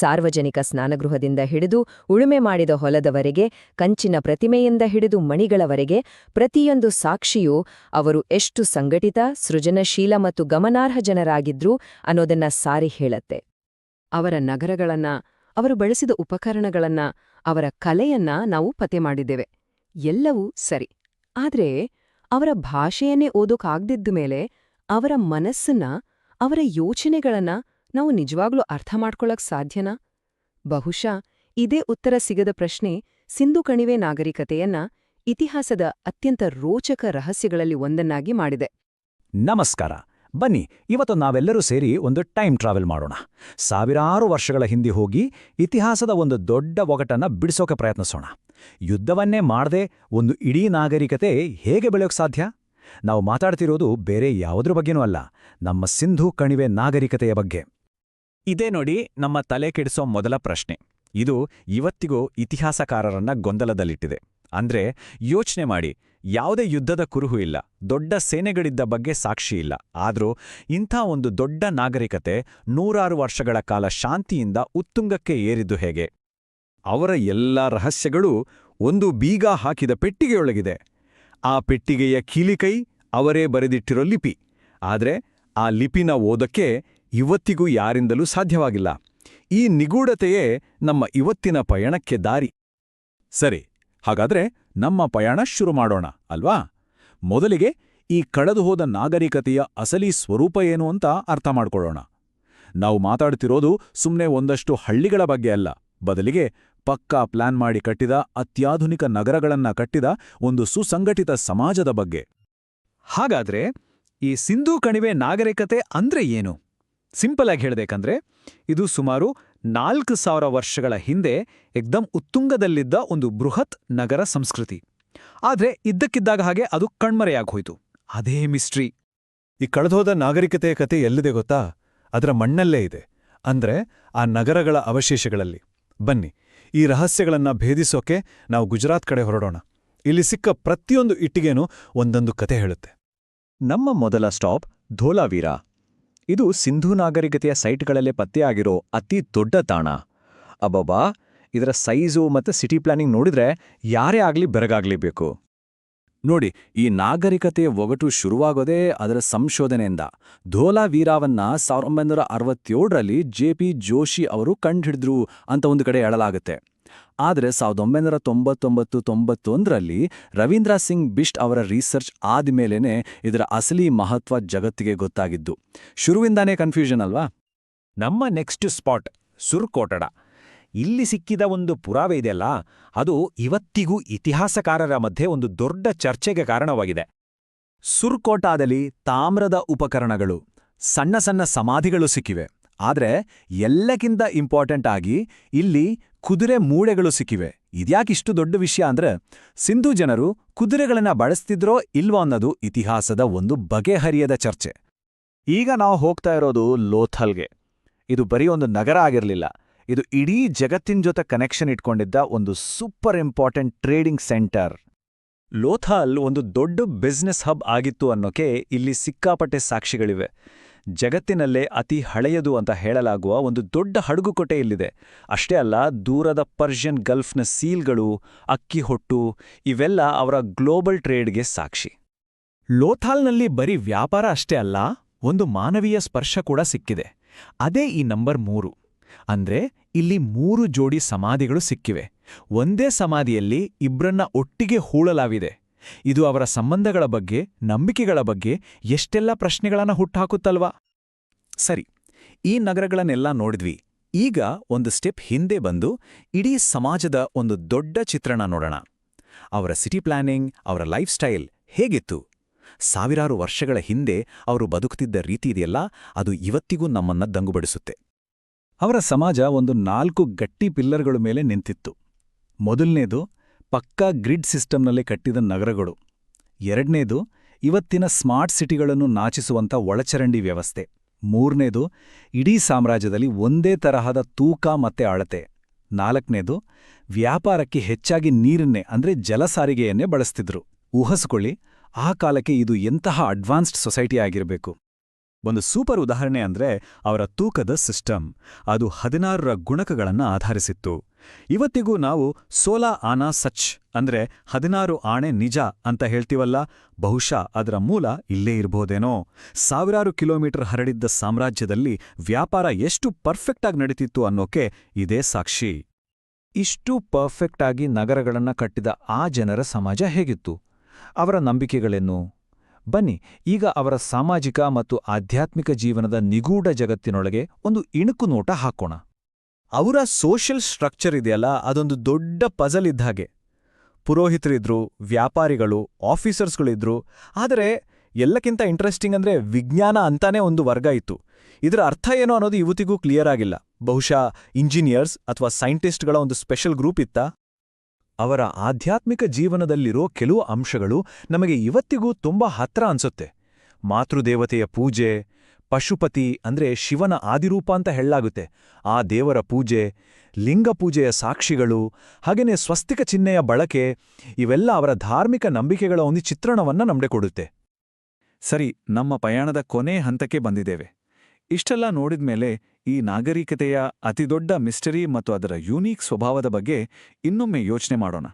ಸಾರ್ವಜನಿಕ ಸ್ನಾನಗೃಹದಿಂದ ಹಿಡಿದು ಉಳುಮೆ ಮಾಡಿದ ಹೊಲದವರೆಗೆ, ಕಂಚಿನ ಪ್ರತಿಮೆಯಿಂದ ಹಿಡಿದು ಮಣಿಗಳವರೆಗೆ ಪ್ರತಿಯೊಂದು ಸಾಕ್ಷಿಯೂ ಅವರು ಎಷ್ಟು ಸಂಘಟಿತ, ಸೃಜನಶೀಲ ಮತ್ತು ಗಮನಾರ್ಹ ಜನರಾಗಿದ್ರು ಅನ್ನೋದನ್ನ ಸಾರಿ ಹೇಳತ್ತೆ. ಅವರ ನಗರಗಳನ್ನ, ಅವರು ಬಳಸಿದ ಉಪಕರಣಗಳನ್ನ, ಅವರ ಕಲೆಯನ್ನ ನಾವು ಪತೆ ಮಾಡಿದ್ದೇವೆ. ಎಲ್ಲವೂ ಸರಿ. ಆದ್ರೆ ಅವರ ಭಾಷೆಯನ್ನೇ ಓದೋಕಾಗ್ದಿದ್ದ ಮೇಲೆ ಅವರ ಮನಸ್ಸನ್ನ, ಅವರ ಯೋಚನೆಗಳನ್ನ ನಾವು ನಿಜವಾಗ್ಲೂ ಅರ್ಥ ಮಾಡ್ಕೊಳಕ್ ಸಾಧ್ಯನಾ? ಬಹುಶಃ ಇದೇ ಉತ್ತರ ಸಿಗದ ಪ್ರಶ್ನೆ ಸಿಂಧು ಕಣಿವೆ ನಾಗರಿಕತೆಯನ್ನ ಇತಿಹಾಸದ ಅತ್ಯಂತ ರೋಚಕ ರಹಸ್ಯಗಳಲ್ಲಿ ಒಂದನ್ನಾಗಿ ಮಾಡಿದೆ. ನಮಸ್ಕಾರ. ಬನ್ನಿ, ಇವತ್ತು ನಾವೆಲ್ಲರೂ ಸೇರಿ ಒಂದು ಟೈಮ್ ಟ್ರಾವೆಲ್ ಮಾಡೋಣ. ಸಾವಿರಾರು ವರ್ಷಗಳ ಹಿಂದೆ ಹೋಗಿ ಇತಿಹಾಸದ ಒಂದು ದೊಡ್ಡ ಒಗಟನ್ನ ಬಿಡಿಸೋಕೆ ಪ್ರಯತ್ನಿಸೋಣ. ಯುದ್ಧವನ್ನೇ ಮಾಡದೆ ಒಂದು ಇಡೀ ನಾಗರಿಕತೆ ಹೇಗೆ ಬೆಳೆಯೋಕೆ ಸಾಧ್ಯ? ನಾವು ಮಾತಾಡ್ತಿರೋದು ಬೇರೆ ಯಾವುದ್ರ ಬಗ್ಗೆನೂ ಅಲ್ಲ, ನಮ್ಮ ಸಿಂಧೂ ಕಣಿವೆ ನಾಗರಿಕತೆಯ ಬಗ್ಗೆ. ಇದೇ ನೋಡಿ ನಮ್ಮ ತಲೆ ಕೆಡಿಸೋ ಮೊದಲ ಪ್ರಶ್ನೆ. ಇದು ಇವತ್ತಿಗೂ ಇತಿಹಾಸಕಾರರನ್ನ ಗೊಂದಲದಲ್ಲಿಟ್ಟಿದೆ. ಅಂದ್ರೆ ಯೋಚನೆ ಮಾಡಿ, ಯಾವುದೇ ಯುದ್ಧದ ಕುರುಹು ಇಲ್ಲ, ದೊಡ್ಡ ಸೇನೆಗಳಿದ್ದ ಬಗ್ಗೆ ಸಾಕ್ಷಿ ಇಲ್ಲ, ಆದರೂ ಇಂಥ ಒಂದು ದೊಡ್ಡ ನಾಗರಿಕತೆ ನೂರಾರು ವರ್ಷಗಳ ಕಾಲ ಶಾಂತಿಯಿಂದ ಉತ್ತುಂಗಕ್ಕೆ ಏರಿದ್ದು ಹೇಗೆ? ಅವರ ಎಲ್ಲ ರಹಸ್ಯಗಳು ಒಂದು ಬೀಗ ಹಾಕಿದ ಪೆಟ್ಟಿಗೆಯೊಳಗಿದೆ. ಆ ಪೆಟ್ಟಿಗೆಯ ಕೀಲಿಕೈ ಅವರೇ ಬರೆದಿಟ್ಟಿರೋ ಲಿಪಿ. ಆದ್ರೆ ಆ ಲಿಪಿನ ಓದಕ್ಕೆ ಇವತ್ತಿಗೂ ಯಾರಿಂದಲೂ ಸಾಧ್ಯವಾಗಿಲ್ಲ. ಈ ನಿಗೂಢತೆಯೇ ನಮ್ಮ ಇವತ್ತಿನ ಪಯಣಕ್ಕೆ ದಾರಿ. ಸರಿ, ಹಾಗಾದ್ರೆ ನಮ್ಮ ಪಯಣ ಶುರು ಮಾಡೋಣ, ಅಲ್ವಾ? ಮೊದಲಿಗೆ ಈ ಕಳೆದುಹೋದ ನಾಗರಿಕತೆಯ ಅಸಲಿ ಸ್ವರೂಪ ಏನು ಅಂತ ಅರ್ಥ ಮಾಡ್ಕೊಳ್ಳೋಣ. ನಾವು ಮಾತಾಡ್ತಿರೋದು ಸುಮ್ಮನೆ ಒಂದಷ್ಟು ಹಳ್ಳಿಗಳ ಬಗ್ಗೆ ಅಲ್ಲ. ಬದಲಿಗೆ ಪಕ್ಕಾ ಪ್ಲಾನ್ ಮಾಡಿ ಕಟ್ಟಿದ ಅತ್ಯಾಧುನಿಕ ನಗರಗಳನ್ನ ಕಟ್ಟಿದ ಒಂದು ಸುಸಂಘಟಿತ ಸಮಾಜದ ಬಗ್ಗೆ. ಹಾಗಾದ್ರೆ ಈ ಸಿಂಧೂ ಕಣಿವೆ ನಾಗರಿಕತೆ ಅಂದ್ರೆ ಏನು? ಸಿಂಪಲ್ ಆಗಿ ಹೇಳಬೇಕಂದ್ರೆ ಇದು ಸುಮಾರು ನಾಲ್ಕು ಸಾವಿರ ವರ್ಷಗಳ ಹಿಂದೆ ಎಕ್ದಮ್ ಉತ್ತುಂಗದಲ್ಲಿದ್ದ ಒಂದು ಬೃಹತ್ ನಗರ ಸಂಸ್ಕೃತಿ. ಆದರೆ ಇದ್ದಕ್ಕಿದ್ದಾಗ ಹಾಗೆ ಅದು ಕಣ್ಮರೆಯಾಗ್ಹೋಯ್ತು. ಅದೇ ಮಿಸ್ಟ್ರಿ. ಈ ಕಳೆದೋದ ನಾಗರಿಕತೆಯ ಕತೆ ಎಲ್ಲಿದೆ ಗೊತ್ತಾ? ಅದರ ಮಣ್ಣಲ್ಲೇ ಇದೆ. ಅಂದ್ರೆ ಆ ನಗರಗಳ ಅವಶೇಷಗಳಲ್ಲಿ. ಬನ್ನಿ ಈ ರಹಸ್ಯಗಳನ್ನ ಭೇದಿಸೋಕೆ ನಾವು ಗುಜರಾತ್ ಕಡೆ ಹೊರಡೋಣ. ಇಲ್ಲಿ ಸಿಕ್ಕ ಪ್ರತಿಯೊಂದು ಇಟ್ಟಿಗೆನೂ ಒಂದೊಂದು ಕತೆ ಹೇಳುತ್ತೆ. ನಮ್ಮ ಮೊದಲ ಸ್ಟಾಪ್ ಧೋಲಾವೀರ. ಇದು ಸಿಂಧೂ ನಾಗರಿಕತೆಯ ಸೈಟ್ಗಳಲ್ಲೇ ಪತ್ತೆಯಾಗಿರೋ ಅತಿ ದೊಡ್ಡ ತಾಣ. ಅಬ್ಬಬ್ಬಾ! ಇದರ ಸೈಜು ಮತ್ತು ಸಿಟಿ ಪ್ಲಾನಿಂಗ್ ನೋಡಿದ್ರೆ ಯಾರೇ ಆಗಲಿ ಬೆರಗಾಗ್ಲೇಬೇಕು. ನೋಡಿ, ಈ ನಾಗರಿಕತೆಯ ಒಗಟು ಶುರುವಾಗೋದೇ ಅದರ ಸಂಶೋಧನೆಯಿಂದ. ಧೋಲಾವೀರಾವನ್ನ ಸಾವಿರದ ಒಂಬೈನೂರ ಅರವತ್ತೇಳರಲ್ಲಿ ಜೆ ಪಿ ಜೋಶಿ ಅವರು ಕಂಡುಹಿಡಿದ್ರು ಅಂತ ಒಂದು ಕಡೆ ಹೇಳಲಾಗುತ್ತೆ. ಆದರೆ ಸಾವಿರದ ಒಂಬೈನೂರ ತೊಂಬತ್ತೊಂಬತ್ತು ತೊಂಬತ್ತೊಂದರಲ್ಲಿ ರವೀಂದ್ರ ಸಿಂಗ್ ಬಿಸ್ಟ್ ಅವರ ರಿಸರ್ಚ್ ಆದ್ಮೇಲೇನೆ ಇದರ ಅಸಲಿ ಮಹತ್ವ ಜಗತ್ತಿಗೆ ಗೊತ್ತಾಗಿದ್ದು. ಶುರುವಿಂದಾನೇ ಕನ್ಫ್ಯೂಷನ್ ಅಲ್ವಾ? ನಮ್ಮ ನೆಕ್ಸ್ಟ್ ಸ್ಪಾಟ್ ಸುರ್ಕೋಟಡ. ಇಲ್ಲಿ ಸಿಕ್ಕಿದ ಒಂದು ಪುರಾವೆ ಇದೆಯಲ್ಲ ಅದು ಇವತ್ತಿಗೂ ಇತಿಹಾಸಕಾರರ ಮಧ್ಯೆ ಒಂದು ದೊಡ್ಡ ಚರ್ಚೆಗೆ ಕಾರಣವಾಗಿದೆ. ಸುರ್ಕೋಟಾದಲ್ಲಿ ತಾಮ್ರದ ಉಪಕರಣಗಳು ಸಣ್ಣ ಸಣ್ಣ ಸಮಾಧಿಗಳು ಸಿಕ್ಕಿವೆ. ಆದರೆ ಎಲ್ಲಕ್ಕಿಂತ ಇಂಪಾರ್ಟೆಂಟ್ ಆಗಿ ಇಲ್ಲಿ ಕುದುರೆ ಮೂಳೆಗಳು ಸಿಕ್ಕಿವೆ. ಇದ್ಯಾಕಿಷ್ಟು ದೊಡ್ಡ ವಿಷಯ ಅಂದ್ರೆ, ಸಿಂಧು ಜನರು ಕುದುರೆಗಳನ್ನ ಬಳಸ್ತಿದ್ರೋ ಇಲ್ವೋ ಅನ್ನೋದು ಇತಿಹಾಸದ ಒಂದು ಬಗೆಹರಿಯದ ಚರ್ಚೆ. ಈಗ ನಾವು ಹೋಗ್ತಾ ಇರೋದು ಲೋಥಲ್ಗೆ. ಇದು ಬರೀ ಒಂದು ನಗರ ಆಗಿರಲಿಲ್ಲ. ಇದು ಇಡೀ ಜಗತ್ತಿನ ಜೊತೆ ಕನೆಕ್ಷನ್ ಇಟ್ಕೊಂಡಿದ್ದ ಒಂದು super important trading center Lothal ಒಂದು ದೊಡ್ಡ ಬಿಸ್ನೆಸ್ ಹಬ್ ಆಗಿತ್ತು ಅನ್ನೋಕೆ ಇಲ್ಲಿ ಸಿಕ್ಕಾಪಟ್ಟೆ ಸಾಕ್ಷಿಗಳಿವೆ. ಜಗತ್ತಿನಲ್ಲೇ ಅತಿ ಹಳೆಯದು ಅಂತ ಹೇಳಲಾಗುವ ಒಂದು ದೊಡ್ಡ ಹಡಗುಕೊಟೆ ಇಲ್ಲಿದೆ ಅಷ್ಟೇ ಅಲ್ಲ, ದೂರದ ಪರ್ಷಿಯನ್ ಗಲ್ಫ್ನ ಸೀಲ್ಗಳು, ಅಕ್ಕಿ ಹೊಟ್ಟು, ಇವೆಲ್ಲ ಅವರ ಗ್ಲೋಬಲ್ ಟ್ರೇಡ್ಗೆ ಸಾಕ್ಷಿ. ಲೋಥಾಲ್ನಲ್ಲಿ ಬರೀ ವ್ಯಾಪಾರ ಅಷ್ಟೇ ಅಲ್ಲ, ಒಂದು ಮಾನವೀಯ ಸ್ಪರ್ಶ ಕೂಡ ಸಿಕ್ಕಿದೆ. ಅದೇ ಈ ನಂಬರ್ ಮೂರು. ಅಂದ್ರೆ ಇಲ್ಲಿ ಮೂರು ಜೋಡಿ ಸಮಾಧಿಗಳು ಸಿಕ್ಕಿವೆ. ಒಂದೇ ಸಮಾಧಿಯಲ್ಲಿ ಇಬ್ರನ್ನ ಒಟ್ಟಿಗೆ ಹೂಳಲಾವಿದೆ ಇದು ಅವರ ಸಂಬಂಧಗಳ ಬಗ್ಗೆ, ನಂಬಿಕೆಗಳ ಬಗ್ಗೆ ಎಷ್ಟೆಲ್ಲ ಪ್ರಶ್ನೆಗಳನ್ನು ಹುಟ್ಟುಹಾಕುತ್ತಲ್ವಾ ಸರಿ, ಈ ನಗರಗಳನ್ನೆಲ್ಲ ನೋಡಿದ್ವಿ. ಈಗ ಒಂದು ಸ್ಟೆಪ್ ಹಿಂದೆ ಬಂದು ಇಡೀ ಸಮಾಜದ ಒಂದು ದೊಡ್ಡ ಚಿತ್ರಣ ನೋಡೋಣ. ಅವರ ಸಿಟಿ ಪ್ಲಾನಿಂಗ್, ಅವರ ಲೈಫ್ ಸ್ಟೈಲ್ ಹೇಗಿತ್ತು? ಸಾವಿರಾರು ವರ್ಷಗಳ ಹಿಂದೆ ಅವರು ಬದುಕುತ್ತಿದ್ದ ರೀತಿ ಇದೆಯಲ್ಲ, ಅದು ಇವತ್ತಿಗೂ ನಮ್ಮನ್ನ ದಂಗುಬಡಿಸುತ್ತೆ. ಅವರ ಸಮಾಜ ಒಂದು ನಾಲ್ಕು ಗಟ್ಟಿ ಪಿಲ್ಲರ್ಗಳ ಮೇಲೆ ನಿಂತಿತ್ತು. ಮೊದಲನೇದು ಪಕ್ಕಾ ಗ್ರಿಡ್ ಸಿಸ್ಟಮ್ನಲ್ಲಿ ಕಟ್ಟಿದ ನಗರಗಳು. ಎರಡನೇದು, ಇವತ್ತಿನ ಸ್ಮಾರ್ಟ್ ಸಿಟಿಗಳನ್ನು ನಾಚಿಸುವಂಥ ಒಳಚರಂಡಿ ವ್ಯವಸ್ಥೆ. ಮೂರನೇದು, ಇಡೀ ಸಾಮ್ರಾಜ್ಯದಲ್ಲಿ ಒಂದೇ ತರಹದ ತೂಕ ಮತ್ತೆ ಅಳತೆ. ನಾಲ್ಕನೇದು, ವ್ಯಾಪಾರಕ್ಕೆ ಹೆಚ್ಚಾಗಿ ನೀರನ್ನೇ ಅಂದ್ರೆ ಜಲಸಾರಿಗೆಯನ್ನೇ ಬಳಸ್ತಿದ್ರು. ಊಹಸ್ಕೊಳ್ಳಿ, ಆ ಕಾಲಕ್ಕೆ ಇದು ಎಂತಹ ಅಡ್ವಾನ್ಸ್ಡ್ ಸೊಸೈಟಿ ಆಗಿರಬೇಕು. ಒಂದು ಸೂಪರ್ ಉದಾಹರಣೆ ಅಂದ್ರೆ ಅವರ ತೂಕದ ಸಿಸ್ಟಮ್. ಅದು ಹದಿನಾರರ ಗುಣಕಗಳನ್ನು ಆಧರಿಸಿತ್ತು. ಇವತ್ತಿಗೂ ನಾವು ಸೋಲಾ ಆನಾ ಸಚ್ ಅಂದ್ರೆ ಹದಿನಾರು ಆಣೆ ನಿಜ ಅಂತ ಹೇಳ್ತೀವಲ್ಲ, ಬಹುಶಃ ಅದರ ಮೂಲ ಇಲ್ಲೇ ಇರಬಹುದೇನೋ ಸಾವಿರಾರು ಕಿಲೋಮೀಟರ್ ಹರಡಿದ್ದ ಸಾಮ್ರಾಜ್ಯದಲ್ಲಿ ವ್ಯಾಪಾರ ಎಷ್ಟು ಪರ್ಫೆಕ್ಟ್ ಆಗಿ ನಡೀತಿತ್ತು ಅನ್ನೋಕೆ ಇದೇ ಸಾಕ್ಷಿ. ಇಷ್ಟು ಪರ್ಫೆಕ್ಟ್ ಆಗಿ ನಗರಗಳನ್ನು ಕಟ್ಟಿದ ಆ ಜನರ ಸಮಾಜ ಹೇಗಿತ್ತು? ಅವರ ನಂಬಿಕೆಗಳೇನು? ಬನ್ನಿ, ಈಗ ಅವರ ಸಾಮಾಜಿಕ ಮತ್ತು ಆಧ್ಯಾತ್ಮಿಕ ಜೀವನದ ನಿಗೂಢ ಜಗತ್ತಿನೊಳಗೆ ಒಂದು ಇಣುಕು ನೋಟ ಹಾಕೋಣ. ಅವರ ಸೋಷಿಯಲ್ ಸ್ಟ್ರಕ್ಚರ್ ಇದೆಯಲ್ಲ, ಅದೊಂದು ದೊಡ್ಡ ಪಜಲ್ ಇದ್ದ ಹಾಗೆ. ಪುರೋಹಿತರಿದ್ರು, ವ್ಯಾಪಾರಿಗಳು, ಆಫೀಸರ್ಸ್ಗಳಿದ್ರು, ಆದರೆ ಎಲ್ಲಕ್ಕಿಂತ ಇಂಟ್ರೆಸ್ಟಿಂಗ್ ಅಂದ್ರೆ ವಿಜ್ಞಾನ ಅಂತಾನೇ ಒಂದು ವರ್ಗ ಇತ್ತು. ಇದರ ಅರ್ಥ ಏನು ಅನ್ನೋದು ಇವತ್ತಿಗೂ ಕ್ಲಿಯರ್ ಆಗಿಲ್ಲ. ಬಹುಶಃ ಇಂಜಿನಿಯರ್ಸ್ ಅಥವಾ ಸೈಂಟಿಸ್ಟ್ಗಳ ಒಂದು ಸ್ಪೆಷಲ್ ಗ್ರೂಪ್ ಇತ್ತಾ? ಅವರ ಆಧ್ಯಾತ್ಮಿಕ ಜೀವನದಲ್ಲಿರೋ ಕೆಲವು ಅಂಶಗಳು ನಮಗೆ ಇವತ್ತಿಗೂ ತುಂಬಾ ಹತ್ರ ಅನ್ಸುತ್ತೆ. ಮಾತೃದೇವತೆಯ ಪೂಜೆ, ಪಶುಪತಿ ಅಂದ್ರೆ ಶಿವನ ಆದಿರೂಪ ಅಂತ ಹೇಳಲಾಗುತ್ತೆ. ಆ ದೇವರ ಪೂಜೆ, ಲಿಂಗ ಪೂಜೆಯ ಸಾಕ್ಷಿಗಳು, ಹಾಗೇನೆ ಸ್ವಸ್ತಿಕ ಚಿಹ್ನೆಯ ಬಳಕೆ, ಇವೆಲ್ಲ ಅವರ ಧಾರ್ಮಿಕ ನಂಬಿಕೆಗಳ ಒಂದು ಚಿತ್ರಣವನ್ನ ನಮ್ಗೆ ಕೊಡುತ್ತೆ. ಸರಿ, ನಮ್ಮ ಪಯಣದ ಕೊನೆ ಹಂತಕ್ಕೆ ಬಂದಿದ್ದೇವೆ. ಇಷ್ಟೆಲ್ಲ ನೋಡಿದ್ಮೇಲೆ ಈ ನಾಗರಿಕತೆಯ ಅತಿದೊಡ್ಡ ಮಿಸ್ಟರಿ ಮತ್ತು ಅದರ ಯೂನೀಕ್ ಸ್ವಭಾವದ ಬಗ್ಗೆ ಇನ್ನೊಮ್ಮೆ ಯೋಚನೆ ಮಾಡೋಣ.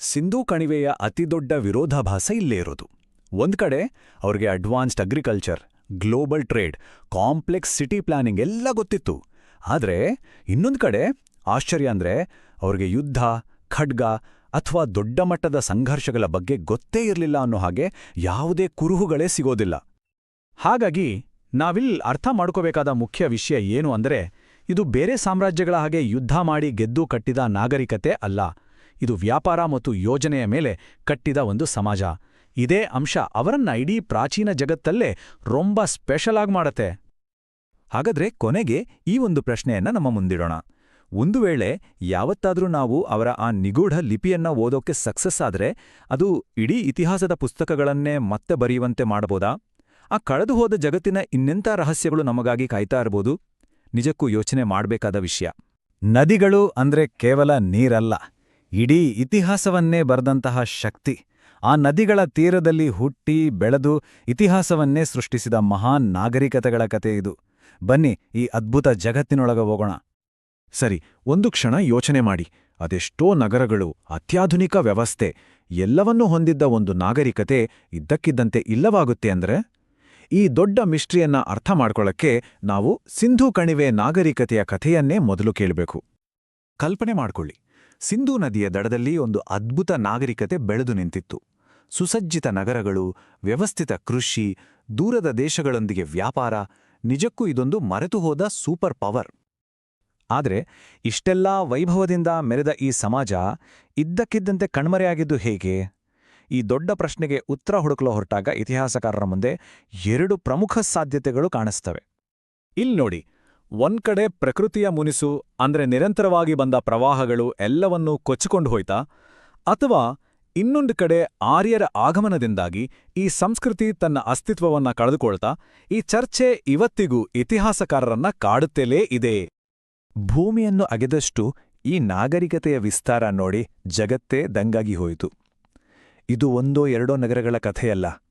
ಸಿಂಧೂ ಕಣಿವೆಯ ಅತಿದೊಡ್ಡ ವಿರೋಧಾಭಾಸ ಇಲ್ಲೇ ಇರೋದು ಒಂದ್ ಕಡೆ ಅವ್ರಿಗೆ advanced agriculture, global trade, complex city planning ಎಲ್ಲ ಗೊತ್ತಿತ್ತು. ಆದರೆ ಇನ್ನೊಂದು ಕಡೆ ಆಶ್ಚರ್ಯ ಅಂದ್ರೆ ಅವ್ರಿಗೆ ಯುದ್ಧ, ಖಡ್ಗ ಅಥವಾ ದೊಡ್ಡ ಮಟ್ಟದ ಸಂಘರ್ಷಗಳ ಬಗ್ಗೆ ಗೊತ್ತೇ ಇರಲಿಲ್ಲ ಅನ್ನೋ ಹಾಗೆ ಯಾವುದೇ ಕುರುಹುಗಳೇ ಸಿಗೋದಿಲ್ಲ. ಹಾಗಾಗಿ ನಾವಿಲ್ ಅರ್ಥ ಮಾಡ್ಕೋಬೇಕಾದ ಮುಖ್ಯ ವಿಷಯ ಏನು ಅಂದ್ರೆ, ಇದು ಬೇರೆ ಸಾಮ್ರಾಜ್ಯಗಳ ಹಾಗೆ ಯುದ್ಧ ಮಾಡಿ ಗೆದ್ದು ಕಟ್ಟಿದ ನಾಗರಿಕತೆ ಅಲ್ಲ. ಇದು ವ್ಯಾಪಾರ ಮತ್ತು ಯೋಜನೆಯ ಮೇಲೆ ಕಟ್ಟಿದ ಒಂದು ಸಮಾಜ. ಇದೇ ಅಂಶ ಅವರನ್ನ ಇಡೀ ಪ್ರಾಚೀನ ಜಗತ್ತಲ್ಲೇ ರೊಂಬ ಸ್ಪೆಷಲ್ ಆಗಿ ಮಾಡತ್ತೆ. ಹಾಗಾದ್ರೆ ಕೊನೆಗೆ ಈ ಒಂದು ಪ್ರಶ್ನೆಯನ್ನ ನಮ್ಮ ಮುಂದಿಡೋಣ. ಒಂದು ವೇಳೆ ಯಾವತ್ತಾದ್ರೂ ನಾವು ಅವರ ಆ ನಿಗೂಢ ಲಿಪಿಯನ್ನ ಓದೋಕೆ ಸಕ್ಸಸ್ ಆದರೆ, ಅದು ಇಡೀ ಇತಿಹಾಸದ ಪುಸ್ತಕಗಳನ್ನೇ ಮತ್ತೆ ಬರೆಯುವಂತೆ ಮಾಡಬೋದಾ? ಆ ಕಳೆದು ಹೋದ ಜಗತ್ತಿನ ಇನ್ನೆಂಥ ರಹಸ್ಯಗಳು ನಮಗಾಗಿ ಕಾಯ್ತಾ ಇರಬಹುದು ನಿಜಕ್ಕೂ ಯೋಚನೆ ಮಾಡಬೇಕಾದ ವಿಷಯ. ನದಿಗಳು ಅಂದ್ರೆ ಕೇವಲ ನೀರಲ್ಲ, ಇಡೀ ಇತಿಹಾಸವನ್ನೇ ಬರೆದಂತಹ ಶಕ್ತಿ. ಆ ನದಿಗಳ ತೀರದಲ್ಲಿ ಹುಟ್ಟಿ ಬೆಳೆದು ಇತಿಹಾಸವನ್ನೇ ಸೃಷ್ಟಿಸಿದ ಮಹಾನ್ ನಾಗರಿಕತೆಗಳ ಕತೆ ಇದು. ಬನ್ನಿ, ಈ ಅದ್ಭುತ ಜಗತ್ತಿನೊಳಗ ಹೋಗೋಣ. ಸರಿ, ಒಂದು ಕ್ಷಣ ಯೋಚನೆ ಮಾಡಿ. ಅದೆಷ್ಟೋ ನಗರಗಳು, ಅತ್ಯಾಧುನಿಕ ವ್ಯವಸ್ಥೆ, ಎಲ್ಲವನ್ನೂ ಹೊಂದಿದ್ದ ಒಂದು ನಾಗರಿಕತೆ ಇದ್ದಕ್ಕಿದ್ದಂತೆ ಇಲ್ಲವಾಗುತ್ತೆ ಅಂದ್ರೆ? ಈ ದೊಡ್ಡ ಮಿಸ್ಟ್ರಿಯನ್ನ ಅರ್ಥ ಮಾಡ್ಕೊಳ್ಳಕ್ಕೆ ನಾವು ಸಿಂಧೂ ಕಣಿವೆ ನಾಗರಿಕತೆಯ ಕಥೆಯನ್ನೇ ಮೊದಲು ಕೇಳಬೇಕು. ಕಲ್ಪನೆ ಮಾಡ್ಕೊಳ್ಳಿ. ಸಿಂಧೂ ನದಿಯ ದಡದಲ್ಲಿ ಒಂದು ಅದ್ಭುತ ನಾಗರಿಕತೆ ಬೆಳೆದು ನಿಂತಿತ್ತು. ಸುಸಜ್ಜಿತ ನಗರಗಳು, ವ್ಯವಸ್ಥಿತ ಕೃಷಿ, ದೂರದ ದೇಶಗಳೊಂದಿಗೆ ವ್ಯಾಪಾರ, ನಿಜಕ್ಕೂ ಇದೊಂದು ಮರೆತು ಹೋದ ಸೂಪರ್ ಪವರ್. ಆದರೆ ಇಷ್ಟೆಲ್ಲಾ ವೈಭವದಿಂದ ಮೆರೆದ ಈ ಸಮಾಜ ಇದ್ದಕ್ಕಿದ್ದಂತೆ ಕಣ್ಮರೆಯಾಗಿದ್ದು ಹೇಗೆ? ಈ ದೊಡ್ಡ ಪ್ರಶ್ನೆಗೆ ಉತ್ತರ ಹುಡುಕಲು ಹೊರಟಾಗ ಇತಿಹಾಸಕಾರರ ಮುಂದೆ ಎರಡು ಪ್ರಮುಖ ಸಾಧ್ಯತೆಗಳು ಕಾಣಿಸ್ತವೆ ಇಲ್ಲಿ ನೋಡಿ ಪ್ರಕೃತಿಯ ಮುನಿಸು, ಅಂದ್ರೆ ನಿರಂತರವಾಗಿ ಬಂದ ಪ್ರವಾಹಗಳು ಎಲ್ಲವನ್ನೂ ಕೊಚ್ಚಿಕೊಂಡು ಹೋಯ್ತಾ, ಅಥವಾ ಇನ್ನೊಂದು ಕಡೆ ಆರ್ಯರ ಆಗಮನದಿಂದಾಗಿ ಈ ಸಂಸ್ಕೃತಿ ತನ್ನ ಅಸ್ತಿತ್ವವನ್ನ ಕಳೆದುಕೊಳ್ತಾ, ಈ ಚರ್ಚೆ ಇವತ್ತಿಗೂ ಇತಿಹಾಸಕಾರರನ್ನ ಕಾಡುತ್ತಲೇ ಇದೆ. ಭೂಮಿಯನ್ನು ಅಗೆದಷ್ಟು ಈ ನಾಗರಿಕತೆಯ ವಿಸ್ತಾರ ನೋಡಿ ಜಗತ್ತೇ ದಂಗಾಗಿ ಹೋಯಿತು. ಇದು ಒಂದೋ ಎರಡೋ ನಗರಗಳ ಕಥೆಯಲ್ಲ.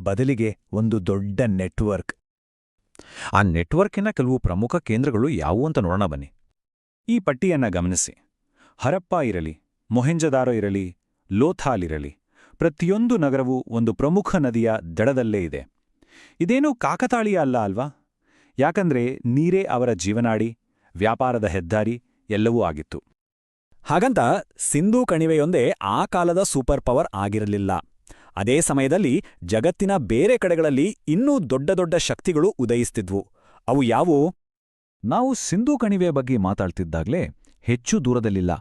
ಬದಲಿಗೆ ಒಂದು ದೊಡ್ಡ ನೆಟ್ವರ್ಕ್. ಆ ನೆಟ್ವರ್ಕಿನ ಕೆಲವು ಪ್ರಮುಖ ಕೇಂದ್ರಗಳು ಯಾವುವು ಅಂತ ನೋಡೋಣ ಬನ್ನಿ. ಈ ಪಟ್ಟಿಯನ್ನ ಗಮನಿಸಿ. ಹರಪ್ಪ ಇರಲಿ, ಮೊಹೆಂಜದಾರೋ ಇರಲಿ, ಲೋಥಾಲ್ ಇರಲಿ, ಪ್ರತಿಯೊಂದು ನಗರವೂ ಒಂದು ಪ್ರಮುಖ ನದಿಯ ದಡದಲ್ಲೇ ಇದೆ. ಇದೇನೂ ಕಾಕತಾಳೀಯ ಅಲ್ಲ ಅಲ್ವಾ? ಯಾಕಂದ್ರೆ ನೀರೇ ಅವರ ಜೀವನಾಡಿ, ವ್ಯಾಪಾರದ ಹೆದ್ದಾರಿ ಎಲ್ಲವೂ ಆಗಿತ್ತು. ಹಾಗಂತ ಸಿಂಧೂ ಕಣಿವೆಯೊಂದೇ ಆ ಕಾಲದ ಸೂಪರ್ ಪವರ್ ಆಗಿರಲಿಲ್ಲ. ಅದೇ ಸಮಯದಲ್ಲಿ ಜಗತ್ತಿನ ಬೇರೆ ಕಡೆಗಳಲ್ಲಿ ಇನ್ನೂ ದೊಡ್ಡ ದೊಡ್ಡ ಶಕ್ತಿಗಳು ಉದಯಿಸ್ತಿದ್ವು. ಅವು ಯಾವು ನಾವು ಸಿಂಧೂ ಕಣಿವೆಯ ಬಗ್ಗೆ ಮಾತಾಡ್ತಿದ್ದಾಗಲೇ ಹೆಚ್ಚು ದೂರದಲ್ಲಿಲ್ಲ.